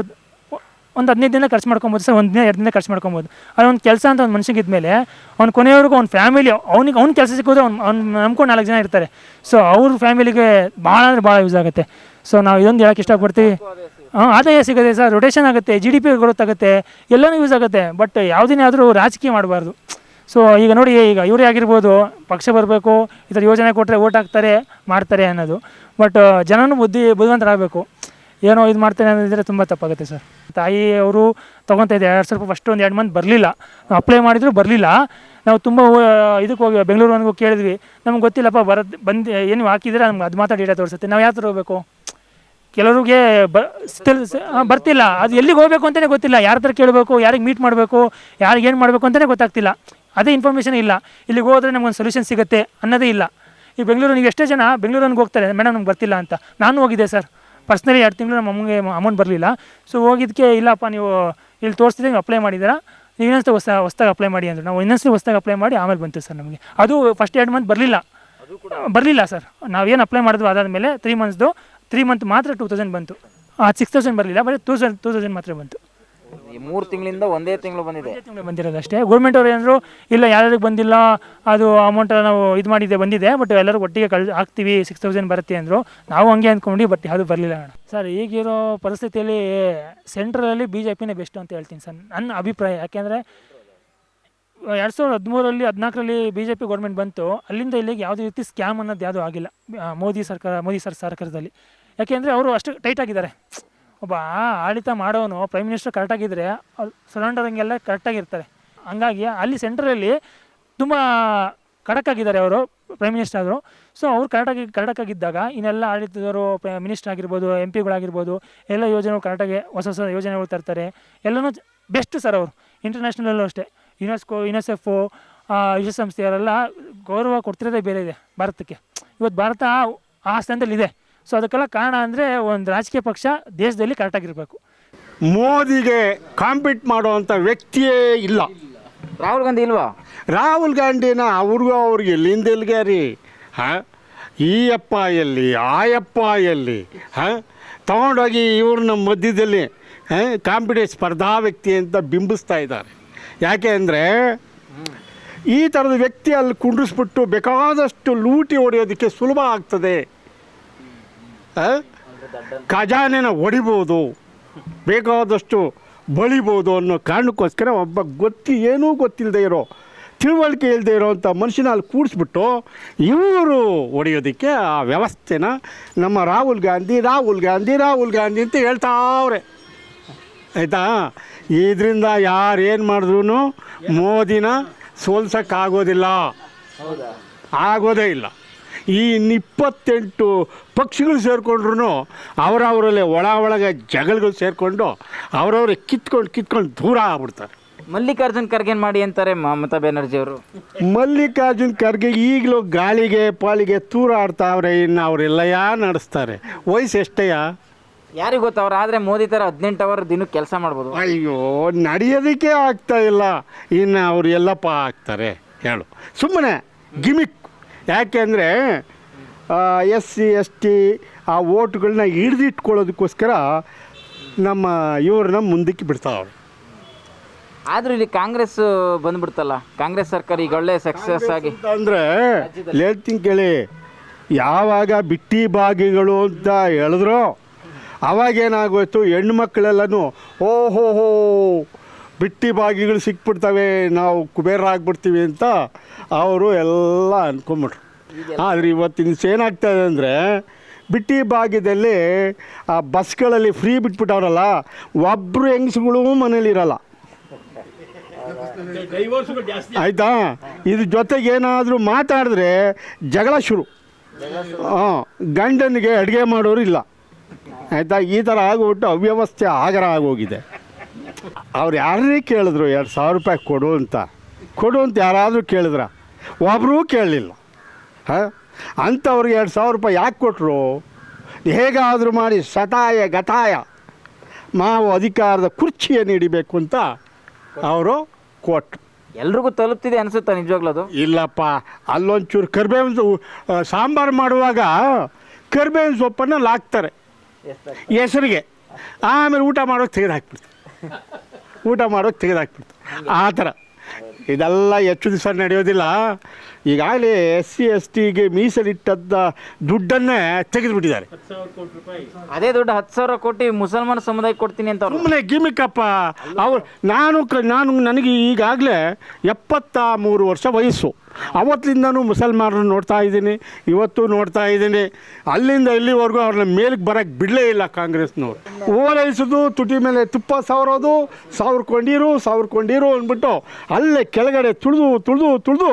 ಒಂದು ಹದಿನೈದು ದಿನ ಖರ್ಚು ಮಾಡ್ಕೊಬೋದು ಸರ್, ಒಂದು ದಿನ, ಎರಡು ದಿನ ಖರ್ಚು ಮಾಡ್ಕೊಬೋದು. ಅದು ಒಂದು ಕೆಲಸ ಅಂತ ಒಂದು ಮನುಷ್ಯಗೆ ಇದ್ಮೇಲೆ ಅವ್ನು ಕೊನೆಯವರೆಗೂ ಅವ್ನ ಫ್ಯಾಮಿಲಿ ಅವ್ನಿಗೆ ಅವ್ನ ಕೆಲಸ ಸಿಕ್ಕೋದ್ರೆ ಅವ್ನು ಅವ್ನು ನಂಬ್ಕೊಂಡು ನಾಲ್ಕು ಜನ ಇರ್ತಾರೆ. ಸೊ ಅವ್ರ ಫ್ಯಾಮಿಲಿಗೆ ಭಾಳ ಅಂದರೆ ಭಾಳ ಯೂಸ್ ಆಗುತ್ತೆ. ಸೊ ನಾವು ಇದೊಂದು ಹೇಳೋಕ್ಕೆ ಇಷ್ಟಪಡ್ತೀವಿ. ಹಾಂ, ಆದಾಯ ಸಿಗುತ್ತೆ ಸರ್ ರೊಟೇಷನ್ ಆಗುತ್ತೆ ಜಿ ಡಿ ಪಿ ಗ್ರೋತ್ ಆಗುತ್ತೆ, ಎಲ್ಲನೂ ಯೂಸ್ ಆಗುತ್ತೆ. ಬಟ್ ಯಾವುದನ್ನೇ ಆದರೂ ರಾಜಕೀಯ ಮಾಡಬಾರ್ದು. ಸೊ ಈಗ ನೋಡಿ, ಈಗ ಇವರೇ ಆಗಿರ್ಬೋದು, ಪಕ್ಷ ಬರಬೇಕು, ಈ ಥರ ಯೋಜನೆ ಕೊಟ್ಟರೆ ಓಟ್ ಹಾಕ್ತಾರೆ, ಮಾಡ್ತಾರೆ ಅನ್ನೋದು. ಬಟ್ ಜನನೂ ಬುದ್ಧಿ, ಬುದ್ಧಿವಂತರಾಗಬೇಕು. ಏನೋ ಇದು ಮಾಡ್ತಾರೆ ಅನ್ನೋದಿದ್ರೆ ತುಂಬ ತಪ್ಪಾಗುತ್ತೆ ಸರ್. ತಾಯಿ ಅವರು ತೊಗೊತಾ ಇದೆ ಎರಡು ಸ್ವಲ್ಪ ಫಸ್ಟ್ ಒಂದು ಎರಡು ಮಂತ್ ಬರಲಿಲ್ಲ. ಅಪ್ಲೈ ಮಾಡಿದ್ರು ಬರಲಿಲ್ಲ. ನಾವು ತುಂಬ ಇದಕ್ಕೆ ಹೋಗಿ ಬೆಂಗಳೂರು ಕೇಳಿದ್ವಿ. ನಮ್ಗೆ ಗೊತ್ತಿಲ್ಲಪ್ಪ, ಬರೋದು, ಬಂದು, ಏನು ಹಾಕಿದ್ರೆ ನಮ್ಗೆ ಅದು ಮಾತ್ರ ಡೇಟಾ ತೋರಿಸುತ್ತೆ. ನಾವು ಯಾವ ಥರ ಹೋಗಬೇಕು? ಕೆಲವರಿಗೆ ಬ ಬರ್ತಿಲ್ಲ. ಅದು ಎಲ್ಲಿಗೆ ಹೋಗಬೇಕು ಅಂತಲೇ ಗೊತ್ತಿಲ್ಲ. ಯಾರ ಹತ್ರ ಕೇಳಬೇಕು, ಯಾರಿಗೆ ಮೀಟ್ ಮಾಡಬೇಕು, ಯಾರಿಗೆ ಏನು ಮಾಡಬೇಕು ಅಂತಲೇ ಗೊತ್ತಾಗ್ತಿಲ್ಲ. ಅದೇ ಇನ್ಫಾರ್ಮೇಷನ್ ಇಲ್ಲ. ಇಲ್ಲಿಗೆ ಹೋದರೆ ನಮಗೊಂದು ಸೊಲ್ಯೂಷನ್ ಸಿಗುತ್ತೆ ಅನ್ನೋದೇ ಇಲ್ಲ. ಈ ಬೆಂಗಳೂರಿಗೆ ಎಷ್ಟೇ ಜನ ಬೆಂಗಳೂರಿಗೆ ಹೋಗ್ತಾರೆ ಮೇಡಮ್ ನಮ್ಗೆ ಬರ್ತಿಲ್ಲ ಅಂತ. ನಾನು ಹೋಗಿದ್ದೆ ಸರ್. ಪರ್ಸ್ನಲಿ ಎರಡು ತಿಂಗಳು ನಮ್ಮ ಅಮ್ಮಗೆ ಅಮೌಂಟ್ ಬರಲಿಲ್ಲ. ಸೊ ಹೋಗಿದ್ದಕ್ಕೆ ಇಲ್ಲಪ್ಪ ನೀವು ಇಲ್ಲಿ ತೋರಿಸ್ತಿದ್ದೆ ನೀವು ಅಪ್ಲೈ ಮಾಡಿದ್ದೀರಾ? ನೀವು ಇನ್ನೊಂದು ಹೊಸ ಹೊಸ್ದಾಗಿ ಅಪ್ಲೈ ಮಾಡಿ ಅಂದರು. ನಾವು ಇನ್ನೊಂದು ಹೊಸ್ದಾಗಿ ಅಪ್ಲೈ ಮಾಡಿ ಆಮೇಲೆ ಬಂತು ಸರ್ ನಮಗೆ. ಅದು ಫಸ್ಟ್ ಎರಡು ಮಂತ್ ಬರಲಿಲ್ಲ. ಬರಲಿಲ್ಲ ಸರ್. ನಾವೇನು ಅಪ್ಲೈ ಮಾಡಿದ್ವು ಅದಾದಮೇಲೆ ತ್ರೀ ಮಂತ್ಸ್ದು ತ್ರೀ ಮಂತ್ ಮಾತ್ರ ಟೂ ತೌಸಂಡ್ ಬಂತು. ಸಿಕ್ಸ್ ತೌಸಂಡ್ ಬರಲಿಲ್ಲ ಬರೀ ಟೂ ತೌಸಂಡ್ ಟೂ ತೌಸಂಡ್ ಮಾತ್ರ ಬಂತು. ಈ ಮೂರು ತಿಂಗಳಿಂದ ಒಂದೇ ತಿಂಗಳು ಬಂದಿದೆ. ತಿಂಗಳು ಬಂದಿರೋದು ಅಷ್ಟೇ. ಗೌರ್ಮೆಂಟ್ ಅವ್ರು ಏನಾದ್ರು ಇಲ್ಲ ಯಾರ್ಯಾರಿಗೆ ಬಂದಿಲ್ಲ ಅದು ಅಮೌಂಟ್ ನಾವು ಇದು ಮಾಡಿದ್ದೆ ಬಂದಿದೆ ಬಟ್ ಎಲ್ಲರೂ ಒಟ್ಟಿಗೆ ಕಳ್ ಹಾಕ್ತೀವಿ ಸಿಕ್ಸ್ ತೌಸಂಡ್ ಬರುತ್ತೆ ಅಂದರು. ನಾವು ಹಂಗೆ ಅಂದ್ಕೊಂಡು ಬಟ್ ಯಾವುದು ಬರಲಿಲ್ಲ ಅಣ್ಣ. ಸರ್ ಈಗಿರೋ ಪರಿಸ್ಥಿತಿಯಲ್ಲಿ ಸೆಂಟ್ರಲಲ್ಲಿ ಬಿ ಜೆ ಪಿನೇ ಬೆಸ್ಟ್ ಅಂತ ಹೇಳ್ತೀನಿ ಸರ್ ನನ್ನ ಅಭಿಪ್ರಾಯ ಯಾಕೆಂದರೆ ಎರಡು ಸಾವಿರದ ಹದಿಮೂರಲ್ಲಿ ಹದಿನಾಲ್ಕರಲ್ಲಿ ಬಿ ಜೆ ಪಿ ಗೌರ್ಮೆಂಟ್ ಬಂತು. ಅಲ್ಲಿಂದ ಇಲ್ಲಿಗೆ ಯಾವುದೇ ರೀತಿ ಸ್ಕ್ಯಾಮ್ ಅನ್ನೋದು ಯಾವುದೂ ಆಗಿಲ್ಲ. ಮೋದಿ ಸರ್ಕಾರ ಮೋದಿ ಸರ್ ಸರ್ಕಾರದಲ್ಲಿ. ಯಾಕೆಂದರೆ ಅವರು ಅಷ್ಟು ಟೈಟ್ ಆಗಿದ್ದಾರೆ. ಒಬ್ಬ ಆಡಳಿತ ಮಾಡೋನು ಪ್ರೈಮ್ ಮಿನಿಸ್ಟರ್ ಕರೆಕ್ಟಾಗಿದ್ದರೆ ಸರೌಂಡರಿಂಗೆಲ್ಲ ಕರೆಕ್ಟಾಗಿರ್ತಾರೆ ಹಂಗಾಗಿ ಅಲ್ಲಿ ಸೆಂಟ್ರಲ್ಲಿ ತುಂಬ ಕಡಕ್ಕಾಗಿದ್ದಾರೆ ಅವರು ಪ್ರೈಮ್ ಮಿನಿಸ್ಟರ್ ಆದರು. ಸೊ ಅವ್ರು ಕರೆಕ್ಟಾಗಿ ಕರೆಕ್ಟಾಗಿದ್ದಾಗ ಇನ್ನೆಲ್ಲ ಆಡಳಿತದವರು ಮಿನಿಸ್ಟರ್ ಆಗಿರ್ಬೋದು ಎಂ ಪಿಗಳಾಗಿರ್ಬೋದು ಎಲ್ಲ ಯೋಜನೆಗಳು ಕರೆಕ್ಟಾಗಿ ಹೊಸ ಹೊಸ ಯೋಜನೆಗಳು ತರ್ತಾರೆ. ಎಲ್ಲನೂ ಬೆಸ್ಟ್ ಸರ್ ಅವರು. ಇಂಟರ್ನ್ಯಾಷನಲ್ಲೂ ಅಷ್ಟೇ. ಯುನೆಸ್ಕೋ ಯುನೆಸೆಫು ವಿಶ್ವಸಂಸ್ಥೆಯವರೆಲ್ಲ ಗೌರವ ಕೊಡ್ತಿರೋದೇ ಬೇರೆ ಇದೆ ಭಾರತಕ್ಕೆ. ಇವತ್ತು ಭಾರತ ಆ ಸ್ಥಾನದಲ್ಲಿ ಇದೆ ಸೊ ಅದಕ್ಕೆಲ್ಲ ಕಾರಣ ಅಂದರೆ ಒಂದು ರಾಜಕೀಯ ಪಕ್ಷ ದೇಶದಲ್ಲಿ ಕರೆಕ್ಟಾಗಿರಬೇಕು ಮೋದಿಗೆ ಕಾಂಪೀಟ್ ಮಾಡುವಂಥ ವ್ಯಕ್ತಿಯೇ ಇಲ್ಲ. ರಾಹುಲ್ ಗಾಂಧಿ ಇಲ್ವಾ? ರಾಹುಲ್ ಗಾಂಧಿನ ಅವ್ರಿಗೂ ಅವ್ರಿಗೆ ಎಲ್ಲಿಂದ ಎಲ್ಲಿಗೆ ರೀ ಹಾಂ? ಈ ಅಪ್ಪ ಎಲ್ಲಿ? ಆ ಅಪ್ಪ ಎಲ್ಲಿ? ಹಾಂ? ತಗೊಂಡೋಗಿ ಇವ್ರನ್ನ ಮಧ್ಯದಲ್ಲಿ ಕಾಂಪಿಟೇ ಸ್ಪರ್ಧಾ ವ್ಯಕ್ತಿ ಅಂತ ಬಿಂಬಿಸ್ತಾ ಇದ್ದಾರೆ. ಯಾಕೆ ಅಂದರೆ ಈ ಥರದ ವ್ಯಕ್ತಿ ಅಲ್ಲಿ ಕುಂಡ್ರಿಸ್ಬಿಟ್ಟು ಬೇಕಾದಷ್ಟು ಲೂಟಿ ಹೊಡೆಯೋದಕ್ಕೆ ಸುಲಭ ಆಗ್ತದೆ? ಖಜಾನೆನ ಹೊಡಿಬೋದು ಬೇಕಾದಷ್ಟು ಬಳಿಬೋದು ಅನ್ನೋ ಕಾರಣಕ್ಕೋಸ್ಕರ ಒಬ್ಬ ಗೊತ್ತಿ ಏನೂ ಗೊತ್ತಿಲ್ಲದೆ ಇರೋ ತಿಳುವಳಿಕೆ ಇಲ್ಲದೆ ಇರೋವಂಥ ಮನುಷ್ಯನ ಅಲ್ಲಿ ಕೂಡಿಸ್ಬಿಟ್ಟು ಇವರು ಹೊಡೆಯೋದಕ್ಕೆ ಆ ವ್ಯವಸ್ಥೆನ ನಮ್ಮ ರಾಹುಲ್ ಗಾಂಧಿ ರಾಹುಲ್ ಗಾಂಧಿ ರಾಹುಲ್ ಗಾಂಧಿ ಅಂತ ಹೇಳ್ತಾವ್ರೆ. ಆಯಿತಾ? ಇದರಿಂದ ಯಾರು ಏನು ಮಾಡಿದ್ರು ಮೋದಿನ ಸೋಲ್ಸೋಕ್ಕಾಗೋದಿಲ್ಲ. ಆಗೋದೇ ಇಲ್ಲ. ಈ ಇನ್ನಿಪ್ಪತ್ತೆಂಟು ಪಕ್ಷಿಗಳು ಸೇರಿಕೊಂಡ್ರು ಅವರವರಲ್ಲೇ ಒಳ ಒಳಗೆ ಜಗಳಗಳು ಸೇರಿಕೊಂಡು ಅವರವ್ರೆ ಕಿತ್ಕೊಂಡು ಕಿತ್ಕೊಂಡು ದೂರ ಆಗ್ಬಿಡ್ತಾರೆ. ಮಲ್ಲಿಕಾರ್ಜುನ್ ಖರ್ಗೆ ಮಾಡಿ ಅಂತಾರೆ ಮಮತಾ ಬ್ಯಾನರ್ಜಿ ಅವರು? ಮಲ್ಲಿಕಾರ್ಜುನ್ ಖರ್ಗೆ ಈಗಲೂ ಗಾಳಿಗೆ ಪಾಲಿಗೆ ತೂರಾಡ್ತಾವ್ರೆ ಇನ್ನು ಅವರೆಲ್ಲಯ ನಡೆಸ್ತಾರೆ. ವಯಸ್ಸು ಎಷ್ಟೆಯ ಯಾರಿಗೆ ಗೊತ್ತು ಅವ್ರು? ಆದರೆ ಮೋದಿ ಥರ ಹದಿನೆಂಟು ಅವರ್ ದಿನಕ್ಕೆ ಕೆಲಸ ಮಾಡ್ಬೋದು. ಅಯ್ಯೋ ನಡೆಯೋದಕ್ಕೆ ಆಗ್ತಾ ಇಲ್ಲ. ಇನ್ನು ಅವರು ಎಲ್ಲಪ್ಪ ಆಗ್ತಾರೆ. ಹೇಳು. ಸುಮ್ಮನೆ ಗಿಮಿಕ್. ಯಾಕೆಂದರೆ ಎಸ್ ಸಿ ಎಸ್ ಟಿ ಆ ಓಟ್ಗಳನ್ನ ಹಿಡಿದಿಟ್ಕೊಳ್ಳೋದಕ್ಕೋಸ್ಕರ ನಮ್ಮ ಇವ್ರನ್ನ ಮುಂದಕ್ಕೆ ಬಿಡ್ತಾವ್ರು ಆದರೂ ಇಲ್ಲಿ ಕಾಂಗ್ರೆಸ್ ಬಂದ್ಬಿಡ್ತಲ್ಲ ಕಾಂಗ್ರೆಸ್ ಸರ್ಕಾರ ಈಗ ಒಳ್ಳೆ ಸಕ್ಸಸ್ ಆಗಿ. ಅಂದರೆ ಹೇಳ್ತೀನಿ ಕೇಳಿ ಯಾವಾಗ ಬಿಟ್ಟಿ ಬಾಗಿಗಳು ಅಂತ ಹೇಳಿದ್ರು ಅವಾಗೇನಾಗೋಯ್ತು ಹೆಣ್ಣು ಮಕ್ಕಳೆಲ್ಲನೂ ಓ ಹೋ ಹೋ ಬಿಟ್ಟಿ ಬಾಗಿಗಳು ಸಿಕ್ಬಿಡ್ತವೆ ನಾವು ಕುಬೇರ ಆಗ್ಬಿಡ್ತೀವಿ ಅಂತ ಅವರು ಎಲ್ಲ ಅಂದ್ಕೊಂಬಿಟ್ರು ಆದರೆ ಇವತ್ತಿನ ಏನಾಗ್ತಾ ಇದೆ ಅಂದರೆ ಬಿಟ್ಟಿ ಭಾಗ್ಯದಲ್ಲಿ ಆ ಬಸ್ಗಳಲ್ಲಿ ಫ್ರೀ ಬಿಟ್ಬಿಟ್ಟವ್ರಲ್ಲ ಒಬ್ಬರು ಹೆಂಗಸುಗಳು ಮನೇಲಿರಲ್ಲ ಆಯಿತಾ? ಇದ್ರ ಜೊತೆಗೆ ಏನಾದರೂ ಮಾತಾಡಿದ್ರೆ ಜಗಳ ಶುರು. ಹಾಂ ಗಂಡನಿಗೆ ಅಡುಗೆ ಮಾಡೋರು ಇಲ್ಲ. ಆಯಿತಾ? ಈ ಥರ ಆಗೋಗ್ಬಿಟ್ಟು ಅವ್ಯವಸ್ಥೆ ಆಗರ ಆಗೋಗಿದೆ. ಅವ್ರು ಯಾರೇ ಕೇಳಿದ್ರು ಎರಡು ಸಾವಿರ ರೂಪಾಯಿ ಕೊಡು ಅಂತ. ಕೊಡು ಅಂತ ಯಾರಾದರೂ ಕೇಳಿದ್ರ? ಒಬ್ಬರೂ ಕೇಳಲಿಲ್ಲ. ಹಾಂ? ಅಂಥವ್ರಿಗೆ ಎರಡು ಸಾವಿರ ರೂಪಾಯಿ ಯಾಕೆ ಕೊಟ್ಟರು ಹೇಗಾದರೂ ಮಾಡಿ ಸತಾಯ ಗತಾಯ. ಮಾವು ಅಧಿಕಾರದ ಕುರ್ಚಿಯನ್ನು ಹಿಡಿಬೇಕು ಅಂತ ಅವರು ಕೊಟ್ಟರು ಎಲ್ರಿಗೂ ತಲುಪ್ತಿದೆ ಅನಿಸುತ್ತಾ ನಿಜವಾಗ್ಲೂ ಅದು? ಇಲ್ಲಪ್ಪ ಅಲ್ಲೊಂಚೂರು ಕರಿಬೇವಿನ ಸೊಪ್ಪು, ಆ, ಸಾಂಬಾರು ಮಾಡುವಾಗ ಕರ್ಬೇವಿನ ಸೊಪ್ಪನ್ನು ಲಾಕ್ತಾರೆ. ಹೆಸರಿಗೆ. ಆಮೇಲೆ ಊಟ ಮಾಡೋಕೆ ತೆಗೆದು ಹಾಕ್ಬಿಡ್ತಾರೆ. ಊಟ ಮಾಡೋಕೆ ತೆಗೆದಾಕ್ಬಿಡ್ತು. ಆ ಥರ. ಇದೆಲ್ಲ ಹೆಚ್ಚು ದಿವಸ ನಡೆಯೋದಿಲ್ಲ. ಈಗಾಗಲೇ ಎಸ್ ಸಿ ಎಸ್ ಟಿಗೆ ಮೀಸಲಿಟ್ಟದ್ದ ದುಡ್ಡನ್ನೇ ತೆಗೆದುಬಿಟ್ಟಿದ್ದಾರೆ. ಅದೇ ದುಡ್ಡು ಹತ್ತು ಸಾವಿರ ಕೋಟಿ ಮುಸಲ್ಮಾನ ಸಮುದಾಯಕ್ಕೆ ಕೊಡ್ತೀನಿ ಅಂತ ಸುಮ್ಮನೆ ಗಿಮಿಕಪ್ಪ. ಅವ್ರು ನಾನು ಕ ನಾನು ನನಗೆ ಈಗಾಗಲೇ ಎಪ್ಪತ್ತ ಮೂರು ವರ್ಷ ವಯಸ್ಸು. ಅವತ್ತಿಂದನೂ ಮುಸಲ್ಮಾನರು ನೋಡ್ತಾ ಇದ್ದೀನಿ ಇವತ್ತು ನೋಡ್ತಾ ಇದ್ದೀನಿ. ಅಲ್ಲಿಂದ ಇಲ್ಲಿವರೆಗೂ ಅವ್ರನ್ನ ಮೇಲಕ್ಕೆ ಬರೋಕ್ಕೆ ಬಿಡಲೇ ಇಲ್ಲ ಕಾಂಗ್ರೆಸ್ನವ್ರು. ಓಲೈಸೋದು ತುಟಿ ಮೇಲೆ ತುಪ್ಪ ಸಾವಿರೋದು ಸಾವಿರ ಕೊಂಡಿರೋ ಅಂದ್ಬಿಟ್ಟು ಅಲ್ಲೇ ಕೆಳಗಡೆ ತುಳಿದು ತುಳಿದು ತುಳಿದು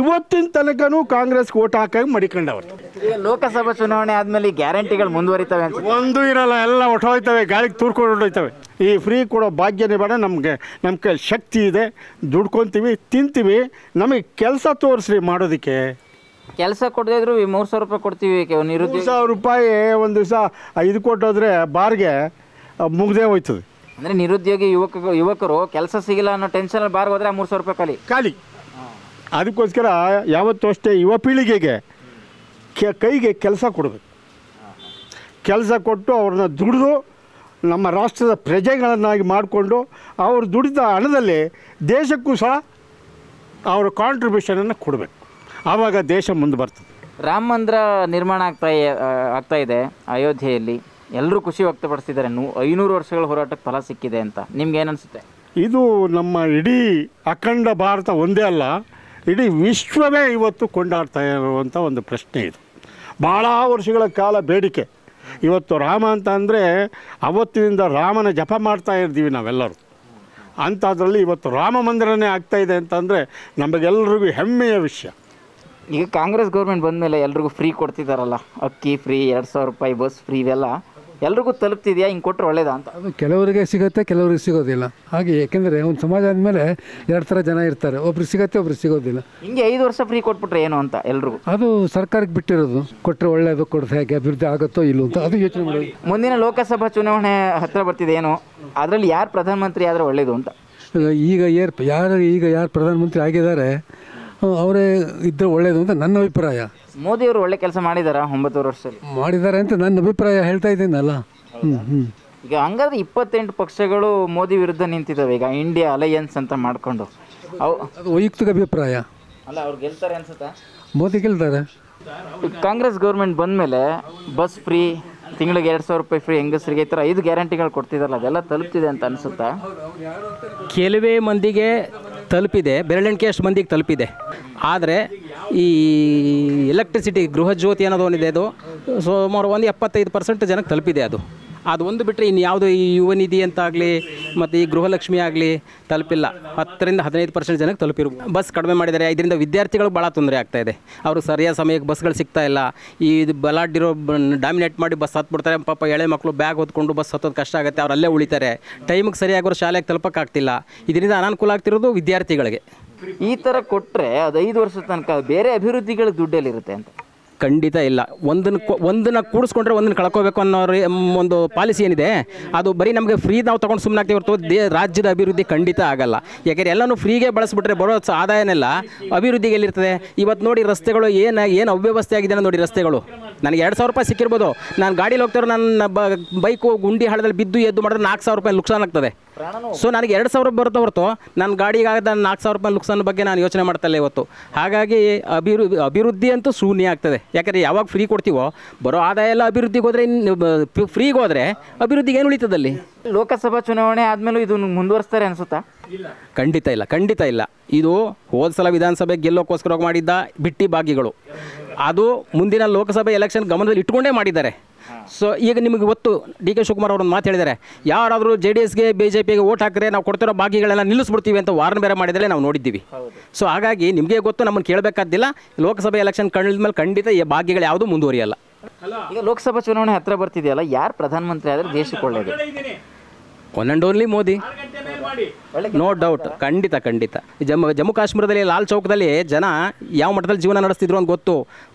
ಇವತ್ತಿನ ತನಕನೂ ಕಾಂಗ್ರೆಸ್ಗೆ ಓಟ್ ಹಾಕಾಗಿ ಮಡಿಕೊಂಡವ್ರು. ಲೋಕಸಭಾ ಚುನಾವಣೆ ಆದಮೇಲೆ ಗ್ಯಾರಂಟಿಗಳು ಮುಂದುವರಿತವೆ ಒಂದು ಇರಲ್ಲ ಎಲ್ಲ ಹೊಟ್ಟೋಯ್ತವೆ ಗಾಳಿಗೆ ತೂರ್ಕೊಂಡು ಹೊಟ್ಟೋಯ್ತವೆ ಈ ಫ್ರೀ ಕೊಡೋ ಭಾಗ್ಯನೇ ಬೇಡ ನಮಗೆ ನಮ್ಮ ಕೈ ಶಕ್ತಿ ಇದೆ. ದುಡ್ಕೊತೀವಿ ತಿಂತೀವಿ. ನಮಗೆ ಕೆಲಸ ತೋರಿಸ್ರಿ ಮಾಡೋದಕ್ಕೆ. ಕೆಲಸ ಕೊಡದೇ ಇದ್ರು ಈ ಮೂರು ಸಾವಿರ ರೂಪಾಯಿ ಕೊಡ್ತೀವಿ ಮೂರು ಸಾವಿರ ರೂಪಾಯಿ ಒಂದು ದಿವಸ ಇದು ಕೊಟ್ಟೋದ್ರೆ ಬಾರ್ಗೆ ಮುಗ್ದೇ ಹೋಯ್ತದೆ. ಅಂದರೆ ನಿರುದ್ಯೋಗಿ ಯುವಕ ಯುವಕರು ಕೆಲಸ ಸಿಗಿಲ್ಲ ಅನ್ನೋ ಟೆನ್ಷನಲ್ಲಿ ಬಾರ್ಗೆ ಹೋದ್ರೆ ಮೂರು ಸಾವಿರ ರೂಪಾಯಿ ಖಾಲಿ. ಖಾಲಿ. ಅದಕ್ಕೋಸ್ಕರ ಯಾವತ್ತೂ ಅಷ್ಟೇ ಯುವ ಪೀಳಿಗೆಗೆ ಕೈಗೆ ಕೆಲಸ ಕೊಡಬೇಕು. ಕೆಲಸ ಕೊಟ್ಟು ಅವ್ರನ್ನ ದುಡಿದು ನಮ್ಮ ರಾಷ್ಟ್ರದ ಪ್ರಜೆಗಳನ್ನಾಗಿ ಮಾಡಿಕೊಂಡು ಅವರು ದುಡಿದ ಹಣದಲ್ಲಿ ದೇಶಕ್ಕೂ ಸಹ ಅವರ ಕಾಂಟ್ರಿಬ್ಯೂಷನನ್ನು ಕೊಡಬೇಕು. ಆವಾಗ ದೇಶ ಮುಂದೆ ಬರ್ತದೆ. ರಾಮ ಮಂದಿರ ನಿರ್ಮಾಣ ಆಗ್ತಾ ಆಗ್ತಾ ಇದೆ ಅಯೋಧ್ಯೆಯಲ್ಲಿ. ಎಲ್ಲರೂ ಖುಷಿ ವ್ಯಕ್ತಪಡಿಸಿದ್ದಾರೆ. ನೂ ಐನೂರು ವರ್ಷಗಳ ಹೋರಾಟಕ್ಕೆ ಫಲ ಸಿಕ್ಕಿದೆ ಅಂತ. ನಿಮ್ಗೆ ಏನನ್ಸುತ್ತೆ? ಇದು ನಮ್ಮ ಇಡೀ ಅಖಂಡ ಭಾರತ ಒಂದೇ ಅಲ್ಲ ಇಡೀ ವಿಶ್ವವೇ ಇವತ್ತು ಕೊಂಡಾಡ್ತಾ ಇರುವಂಥ ಒಂದು ಪ್ರಶ್ನೆ ಇದು. ಭಾಳ ವರ್ಷಗಳ ಕಾಲ ಬೇಡಿಕೆ. ಇವತ್ತು ರಾಮ ಅಂತ ಅಂದರೆ ಅವತ್ತಿನಿಂದ ರಾಮನ ಜಪ ಮಾಡ್ತಾ ಇರ್ತೀವಿ ನಾವೆಲ್ಲರೂ. ಅಂಥದ್ರಲ್ಲಿ ಇವತ್ತು ರಾಮ ಮಂದಿರನೇ ಆಗ್ತಾ ಇದೆ ಅಂತಂದರೆ ನಮಗೆಲ್ಲರಿಗೂ ಹೆಮ್ಮೆಯ ವಿಷಯ. ಈಗ ಕಾಂಗ್ರೆಸ್ ಗೌರ್ಮೆಂಟ್ ಬಂದಮೇಲೆ ಎಲ್ರಿಗೂ ಫ್ರೀ ಕೊಡ್ತಿದ್ದಾರಲ್ಲ ಅಕ್ಕಿ ಫ್ರೀ, ಎರಡು ಸಾವಿರ ರೂಪಾಯಿ ಬಸ್ ಫ್ರೀ ಇವೆಲ್ಲ ಎಲ್ರಿಗೂ ತಲುಪ್ತಿದೆಯಾ? ಹಿಂಗೆ ಕೊಟ್ಟರೆ ಒಳ್ಳೇದಾ ಅಂತ. ಅದು ಕೆಲವರಿಗೆ ಸಿಗುತ್ತೆ ಕೆಲವರಿಗೆ ಸಿಗೋದಿಲ್ಲ. ಹಾಗೆ ಏಕೆಂದರೆ ಒಂದು ಸಮಾಜ ಆದಮೇಲೆ ಎರಡು ಥರ ಜನ ಇರ್ತಾರೆ. ಒಬ್ರಿಗೆ ಸಿಗುತ್ತೆ ಒಬ್ರಿಗೆ ಸಿಗೋದಿಲ್ಲ. ಹಿಂಗೆ ಐದು ವರ್ಷ ಫ್ರೀ ಕೊಟ್ಬಿಟ್ರೆ ಏನು ಅಂತ ಎಲ್ರಿಗೂ? ಅದು ಸರ್ಕಾರಕ್ಕೆ ಬಿಟ್ಟಿರೋದು. ಕೊಟ್ಟರೆ ಒಳ್ಳೆಯದು ಕೊಡ್ತಾ ಹೇಗೆ ಅಭಿವೃದ್ಧಿ ಆಗುತ್ತೋ ಇಲ್ಲೋ ಅಂತ. ಅದು ಯೋಚನೆ ಮಾಡೋದು. ಮುಂದಿನ ಲೋಕಸಭಾ ಚುನಾವಣೆ ಹತ್ತಿರ ಬರ್ತಿದೆ ಏನು? ಅದರಲ್ಲಿ ಯಾರು ಪ್ರಧಾನಮಂತ್ರಿ ಆದರೆ ಒಳ್ಳೇದು ಅಂತ? ಈಗ ಈಗ ಏರ್ ಯಾರು ಈಗ ಯಾರು ಪ್ರಧಾನಮಂತ್ರಿ ಆಗಿದ್ದಾರೆ ಅವರೇ ಇದ್ದರೆ ಒಳ್ಳೆಯದು ಅಂತ ನನ್ನ ಅಭಿಪ್ರಾಯ. ಮೋದಿಯವರು ಒಳ್ಳೆ ಕೆಲಸ ಮಾಡಿದಾರ ಒಂಬತ್ತೂರು ವರ್ಷದಲ್ಲಿ? ಮಾಡಿದ್ದಾರೆ ಅಂತ ನನ್ನ ಅಭಿಪ್ರಾಯ ಹೇಳ್ತಾ ಇದ್ದೀನಲ್ಲ. ಹ್ಞೂ ಹ್ಞೂ ಈಗ ಹಂಗಾದ್ರೆ ಇಪ್ಪತ್ತೆಂಟು ಪಕ್ಷಗಳು ಮೋದಿ ವಿರುದ್ಧ ನಿಂತಿದ್ದಾವೆ. ಈಗ ಇಂಡಿಯಾ ಅಲಯನ್ಸ್ ಅಂತ ಮಾಡಿಕೊಂಡು. ಅವು ಅದು ವೈಯಕ್ತಿಕ ಅಭಿಪ್ರಾಯ. ಅಲ್ಲ ಅವ್ರು ಗೆಲ್ತಾರೆ ಅನ್ಸುತ್ತಾ? ಮೋದಿ ಗೆಲ್ತಾರೆ. ಕಾಂಗ್ರೆಸ್ ಗೌರ್ಮೆಂಟ್ ಬಂದಮೇಲೆ ಬಸ್ ಫ್ರೀ ತಿಂಗಳಿಗೆ ಎರಡು ಸಾವಿರ ರೂಪಾಯಿ ಫ್ರೀ ಹೆಂಗಸರಿಗೆ ಈ ಥರ ಐದು ಗ್ಯಾರಂಟಿಗಳು ಕೊಡ್ತಿದಾರಲ್ಲ ಅದೆಲ್ಲ ತಲುಪ್ತಿದೆ ಅಂತ ಅನಿಸುತ್ತಾ? ಕೆಲವೇ ಮಂದಿಗೆ ತಲುಪಿದೆ, ಬೆರಳೆಣಿಕೆ ಅಷ್ಟು ಮಂದಿಗೆ ತಲುಪಿದೆ. ಆದರೆ ಈ ಎಲೆಕ್ಟ್ರಿಸಿಟಿ ಗೃಹಜ್ಯೋತಿ ಅನ್ನೋದು ಒಂದಿದೆ ಅದು. ಸುಮಾರು ಒಂದು ಎಪ್ಪತ್ತೈದು ಪರ್ಸೆಂಟ್ ಜನಕ್ಕೆ ತಲುಪಿದೆ ಅದು. ಅದು ಒಂದು ಬಿಟ್ಟರೆ ಇನ್ನು ಯಾವುದು ಈ ಯುವ ನಿಧಿ ಅಂತಾಗಲಿ ಮತ್ತು ಈ ಗೃಹಲಕ್ಷ್ಮಿ ಆಗಲಿ ತಲುಪಿಲ್ಲ. ಹತ್ತರಿಂದ ಹದಿನೈದು ಪರ್ಸೆಂಟ್ ಜನಕ್ಕೆ ತಲುಪಿರು ಬಸ್ ಕಡಿಮೆ ಮಾಡಿದ್ದಾರೆ ಇದರಿಂದ ವಿದ್ಯಾರ್ಥಿಗಳು ಭಾಳ ತೊಂದರೆ ಆಗ್ತಾ ಇದೆ. ಅವರು ಸರಿಯಾದ ಸಮಯಕ್ಕೆ ಬಸ್ಗಳು ಸಿಗ್ತಾ ಇಲ್ಲ. ಈ ಬಲಾಢ್ಯರು ಡಾಮಿನೇಟ್ ಮಾಡಿ ಬಸ್ ಹತ್ಬಿಡ್ತಾರೆ. ಪಾಪ ಎಳೆ ಮಕ್ಕಳು ಬ್ಯಾಗ್ ಹೊತ್ಕೊಂಡು ಬಸ್ ಹತ್ತೋದು ಕಷ್ಟ ಆಗುತ್ತೆ. ಅವ್ರು ಅಲ್ಲೇ ಉಳಿತಾರೆ. ಟೈಮಿಗೆ ಸರಿಯಾಗಿ ಅವ್ರು ಶಾಲೆಗೆ ತಲುಪೋಕ್ಕಾಗ್ತಿಲ್ಲ. ಇದರಿಂದ ಅನಾನುಕೂಲ ಆಗ್ತಿರೋದು ವಿದ್ಯಾರ್ಥಿಗಳಿಗೆ. ಈ ಥರ ಕೊಟ್ಟರೆ ಅದು ಐದು ವರ್ಷದ ತನಕ ಬೇರೆ ಅಭಿವೃದ್ಧಿಗಳಿಗೆ ದುಡ್ಡಲ್ಲಿರುತ್ತೆ ಅಂತ. ಖಂಡಿತ ಇಲ್ಲ. ಒಂದನ್ನು ಒಂದನ್ನು ಕೂಡಿಸ್ಕೊಂಡ್ರೆ ಒಂದನ್ನು ಕಳ್ಕೋಬೇಕು ಅನ್ನೋ ಒಂದು ಪಾಲಿಸಿ ಏನಿದೆ, ಅದು ಬರೀ ನಮಗೆ ಫ್ರೀ ನಾವು ತೊಗೊಂಡು ಸುಮ್ಮನೆ ಆಗ್ತೀವಿ ಹೊರತು ದೇ ರಾಜ್ಯದ ಅಭಿವೃದ್ಧಿ ಖಂಡಿತ ಆಗಲ್ಲ. ಯಾಕೆಂದರೆ ಎಲ್ಲನೂ ಫ್ರೀಗೆ ಬಳಸಿಬಿಟ್ರೆ ಬರೋ ಆದಾಯನೆಲ್ಲ ಅಭಿವೃದ್ಧಿಗೆ ಎಲ್ಲಿರ್ತದೆ? ಇವತ್ತು ನೋಡಿ ರಸ್ತೆಗಳು ಏನು ಏನು ಅವ್ಯವಸ್ಥೆ ಆಗಿದೆ ನೋಡಿ ರಸ್ತೆಗಳು. ನನಗೆ ಎರಡು ಸಾವಿರ ರೂಪಾಯಿ ಸಿಕ್ಕಿರ್ಬೋದು. ನಾನು ಗಾಡಿಲಿ ಹೋಗ್ತಾರೆ ನನ್ನ ಬ ಬೈಕು ಗುಂಡಿ ಹಳ್ಳದಲ್ಲಿ ಬಿದ್ದು ಎದ್ದು ಮಾಡಿದ್ರೆ ನಾಲ್ಕು ಸಾವಿರ ರೂಪಾಯಿ ನುಕ್ಸಾನ್ ಆಗ್ತದೆ. ಸೊ ನನಗೆ ಎರಡು ಸಾವಿರ ಬರುತ್ತೆ ಹೊರತು ನನ್ನ ಗಾಡಿಗೆ ಆಗದ ನಾಲ್ಕು ಸಾವಿರ ರೂಪಾಯಿ ನುಕ್ಸಾನ್ ಬಗ್ಗೆ ನಾನು ಯೋಚನೆ ಮಾಡ್ತಲ್ಲ ಇವತ್ತು. ಹಾಗಾಗಿ ಅಭಿವೃದ್ಧಿ ಅಭಿವೃದ್ಧಿ ಅಂತೂ ಶೂನ್ಯ ಆಗ್ತದೆ. ಯಾಕಂದರೆ ಯಾವಾಗ ಫ್ರೀ ಕೊಡ್ತೀವೋ ಬರೋ ಆದಾಯ ಎಲ್ಲ ಅಭಿವೃದ್ಧಿಗೆ ಹೋದರೆ ಇನ್ನು ಫ್ರೀಗೆ ಹೋದರೆ ಅಭಿವೃದ್ಧಿಗೆ ಏನು ಉಳಿತದಲ್ಲಿ? ಲೋಕಸಭಾ ಚುನಾವಣೆ ಆದಮೇಲೂ ಇದು ಮುಂದುವರಿಸ್ತಾರೆ ಅನ್ಸುತ್ತಾ? ಖಂಡಿತ ಇಲ್ಲ ಖಂಡಿತ ಇಲ್ಲ. ಇದು ಹೋದ ಸಲ ವಿಧಾನಸಭೆ ಗೆಲ್ಲೋಕ್ಕೋಸ್ಕರ ಮಾಡಿದ್ದ ಬಿಟ್ಟಿ ಭಾಗಿಗಳು ಅದು ಮುಂದಿನ ಲೋಕಸಭೆ ಎಲೆಕ್ಷನ್ ಗಮನದಲ್ಲಿ ಇಟ್ಕೊಂಡೇ ಮಾಡಿದ್ದಾರೆ. ಸೊ ಈಗ ನಿಮಗೆ ಗೊತ್ತು ಡಿ ಕೆ ಶಿವಕುಮಾರ್ ಅವರೊಂದು ಒಂದು ಮಾತು ಹೇಳಿದ್ದಾರೆ. ಯಾರಾದರೂ ಜೆ ಡಿ ಎಸ್ಗೆ ಬಿ ಜೆ ಪಿಗೆ ಓಟ್ ಹಾಕಿದ್ರೆ ನಾವು ಕೊಡ್ತಿರೋ ಭಾಗಿಗಳನ್ನು ನಿಲ್ಲಿಸ್ಬಿಡ್ತೀವಿ ಅಂತ ವಾರ್ನ್ ಬೇರೆ ಮಾಡಿದರೆ ನಾವು ನೋಡಿದ್ದೀವಿ. ಸೊ ಹಾಗಾಗಿ ನಿಮಗೆ ಗೊತ್ತು ನಮ್ಮನ್ನು ಕೇಳಬೇಕಾದಿಲ್ಲ ಲೋಕಸಭೆ ಎಲೆಕ್ಷನ್ ಕಣ್ಣಿದ ಮೇಲೆ ಖಂಡಿತ ಈ ಭಾಗ್ಯಗಳು ಯಾವುದೂ ಮುಂದುವರಿಯಲ್ಲ. ಈಗ ಲೋಕಸಭಾ ಚುನಾವಣೆ ಹತ್ತಿರ ಬರ್ತಿದೆಯಲ್ಲ ಯಾರು ಪ್ರಧಾನಮಂತ್ರಿ ಆದರೆ ದೇಶಕ್ಕೆ ಒಳ್ಳೇದು? One and only Modi no doubt ಖಂಡಿತ. ಖಂಡಿತ ಜಮ್ಮು ಜಮ್ಮು ಕಾಶ್ಮೀರದಲ್ಲಿ ಲಾಲ್ ಚೌಕದಲ್ಲಿ ಜನ ಯಾವ ಮಟ್ಟದಲ್ಲಿ ಜೀವನ ನಡೆಸ್ತಿದ್ರು ಅಂತ ಗೊತ್ತು.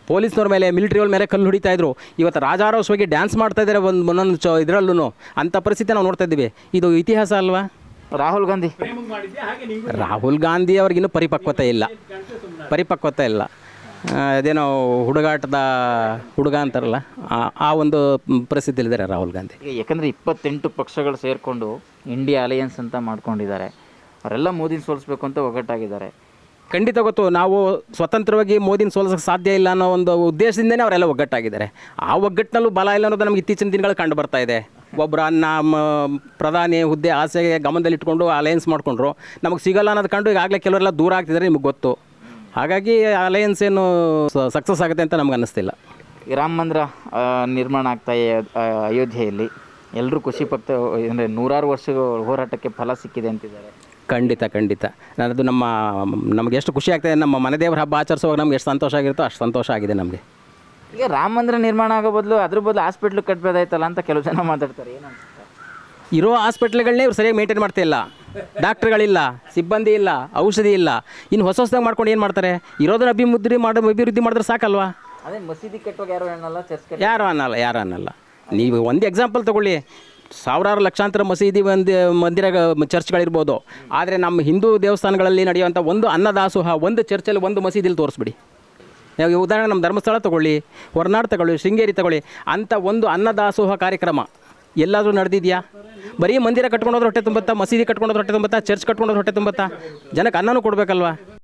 ಪೊಲೀಸ್ನವ್ರ ಮೇಲೆ ಮಿಲಿಟರಿಯವ್ರ ಮೇಲೆ ಕಲ್ಲು ಹೊಡಿತಾ ಇದ್ರು. ಇವತ್ತು ರಾಜಾರೋಷವಾಗಿ ಡ್ಯಾನ್ಸ್ ಮಾಡ್ತಾ ಇದ್ದಾರೆ ಒಂದು ಒಂದೊಂದು ಚ ಇದರಲ್ಲೂ ಅಂಥ ಪರಿಸ್ಥಿತಿ ನಾವು ನೋಡ್ತಾ ಇದ್ದೀವಿ. ಇದು ಇತಿಹಾಸ ಅಲ್ವಾ? ರಾಹುಲ್ ಗಾಂಧಿ. ರಾಹುಲ್ ಗಾಂಧಿ ಅವ್ರಿಗಿನ್ನೂ ಪರಿಪಕ್ವತೆ ಇಲ್ಲ. ಪರಿಪಕ್ವತೆ ಇಲ್ಲ. ಅದೇನೋ ಹುಡುಗಾಟದ ಹುಡುಗ ಅಂತಾರಲ್ಲ ಆ- ಆ ಒಂದು ಪರಿಸ್ಥಿತಿಯಲ್ಲಿದ್ದಾರೆ ರಾಹುಲ್ ಗಾಂಧಿ? ಈಗ ಯಾಕಂದರೆ ಇಪ್ಪತ್ತೆಂಟು ಪಕ್ಷಗಳು ಸೇರಿಕೊಂಡು ಇಂಡಿಯಾ ಅಲಯನ್ಸ್ ಅಂತ ಮಾಡ್ಕೊಂಡಿದ್ದಾರೆ. ಅವರೆಲ್ಲ ಮೋದಿನ ಸೋಲಿಸ್ಬೇಕು ಅಂತ ಒಗ್ಗಟ್ಟಾಗಿದ್ದಾರೆ. ಖಂಡಿತ ಗೊತ್ತು ನಾವು ಸ್ವತಂತ್ರವಾಗಿ ಮೋದಿನ ಸೋಲಿಸೋಕೆ ಸಾಧ್ಯ ಇಲ್ಲ ಅನ್ನೋ ಒಂದು ಉದ್ದೇಶದಿಂದನೇ ಅವರೆಲ್ಲ ಒಗ್ಗಟ್ಟಾಗಿದ್ದಾರೆ. ಆ ಒಗ್ಗಟ್ಟಿನಲ್ಲೂ ಬಲ ಇಲ್ಲ ಅನ್ನೋದು ನಮಗೆ ಇತ್ತೀಚಿನ ದಿನಗಳು ಕಂಡು ಬರ್ತಾ ಇದೆ. ಒಬ್ಬರು ನಮ್ಮ ಪ್ರಧಾನಿ ಹುದ್ದೆ ಆಸೆಗೆ ಗಮನದಲ್ಲಿ ಇಟ್ಕೊಂಡು ಅಲಯನ್ಸ್ ಮಾಡಿಕೊಂಡ್ರು. ನಮಗೆ ಸಿಗಲ್ಲ ಅನ್ನೋದು ಕಂಡು ಈಗಾಗಲೇ ಕೆಲವರೆಲ್ಲ ದೂರ ಆಗ್ತಿದ್ದಾರೆ ನಿಮಗೆ ಗೊತ್ತು. ಹಾಗಾಗಿ ಅಲಯನ್ಸ್ ಏನು ಸಕ್ಸಸ್ ಆಗುತ್ತೆ ಅಂತ ನಮ್ಗೆ ಅನ್ನಿಸ್ತಿಲ್ಲ. ರಾಮ ಮಂದಿರ ಆ, ನಿರ್ಮಾಣ ಆಗ್ತಾ ಇದೆ ಆ, ಅಯೋಧ್ಯೆಯಲ್ಲಿ ಎಲ್ಲರೂ ಖುಷಿ ಪಡ್ತಾ ಅಂದರೆ ನೂರಾರು ವರ್ಷಗಳ ಹೋರಾಟಕ್ಕೆ ಫಲ ಸಿಕ್ಕಿದೆ ಅಂತಿದ್ದಾರೆ. ಖಂಡಿತ ಖಂಡಿತ. ನನ್ನದು ನಮ್ಮ ನಮಗೆ ಎಷ್ಟು ಖುಷಿ ಆಗ್ತದೆ ನಮ್ಮ ಮನೆ ದೇವರ ಹಬ್ಬ ಆಚರಿಸುವಾಗ ನಮ್ಗೆ ಎಷ್ಟು ಸಂತೋಷ ಆಗಿರುತ್ತೋ ಅಷ್ಟು ಸಂತೋಷ ಆಗಿದೆ ನಮಗೆ. ಈಗ ರಾಮ ಮಂದಿರ ನಿರ್ಮಾಣ ಆಗೋ ಬದಲು ಅದ್ರ ಬದಲು ಹಾಸ್ಪಿಟ್ಲ್ ಕಟ್ಬೋದಾಯ್ತಲ್ಲ ಅಂತ ಕೆಲವು ಜನ ಮಾತಾಡ್ತಾರೆ ಏನಂತ? ಅನ್ಸುತ್ತೆ ಇರೋ ಹಾಸ್ಪಿಟ್ಲ್ಗಳನ್ನೇ ಇವ್ರು ಸರಿಯಾಗಿ ಮೇಂಟೈನ್ ಮಾಡ್ತಾ ಇಲ್ಲ. ಡಾಕ್ಟ್ರುಗಳಿಲ್ಲ ಸಿಬ್ಬಂದಿ ಇಲ್ಲ ಔಷಧಿ ಇಲ್ಲ. ಇನ್ನು ಹೊಸ ಹೊಸದಾಗಿ ಮಾಡ್ಕೊಂಡು ಏನು ಮಾಡ್ತಾರೆ? ಇರೋದನ್ನ ಅಭಿವೃದ್ಧಿ ಮಾಡೋ ಅಭಿವೃದ್ಧಿ ಮಾಡಿದ್ರೆ ಸಾಕಲ್ವಾ? ಅದೇ ಮಸೀದಿ ಕಟ್ಟುವಾಗ ಯಾರು ಚರ್ಚ್ ಅನ್ನಲ್ಲ ಯಾರು ಅನ್ನಲ್ಲ. ನೀವು ಒಂದು ಎಕ್ಸಾಂಪಲ್ ತಗೊಳ್ಳಿ. ಸಾವಿರಾರು ಲಕ್ಷಾಂತರ ಮಸೀದಿ ಒಂದು ಮಂದಿರ ಚರ್ಚ್ಗಳಿರ್ಬೋದು. ಆದರೆ ನಮ್ಮ ಹಿಂದೂ ದೇವಸ್ಥಾನಗಳಲ್ಲಿ ನಡೆಯುವಂಥ ಒಂದು ಅನ್ನದಾಸೋಹ ಒಂದು ಚರ್ಚಲ್ಲಿ ಒಂದು ಮಸೀದಿಲಿ ತೋರಿಸ್ಬಿಡಿ. ಉದಾಹರಣೆ ನಮ್ಮ ಧರ್ಮಸ್ಥಳ ತಗೊಳ್ಳಿ ಹೊರನಾಡು ತಗೊಳ್ಳಿ ಶೃಂಗೇರಿ ತಗೊಳ್ಳಿ ಅಂಥ ಒಂದು ಅನ್ನದಾಸೋಹ ಕಾರ್ಯಕ್ರಮ. ಎಲ್ಲಾದರೂ ನಡೆದಿದೆಯಾ? ಬರೀ ಮಂದಿರ ಕಟ್ಕೊಂಡೋದ್ರೆ ಹೊಟ್ಟೆ ತುಂಬತ್ತಾ, ಮಸೀದಿ ಕಟ್ಕೊಂಡೋದ್ರೆ ಹೊಟ್ಟೆ ತುಂಬತ್ತಾ ಚರ್ಚ್ ಕಟ್ಕೊಂಡೋದ್ರೆ ಹೊಟ್ಟೆ ತುಂಬತ್ತಾ? ಜನಕ್ಕೆ ಅನ್ನನೂ ಕೊಡಬೇಕಲ್ವಾ?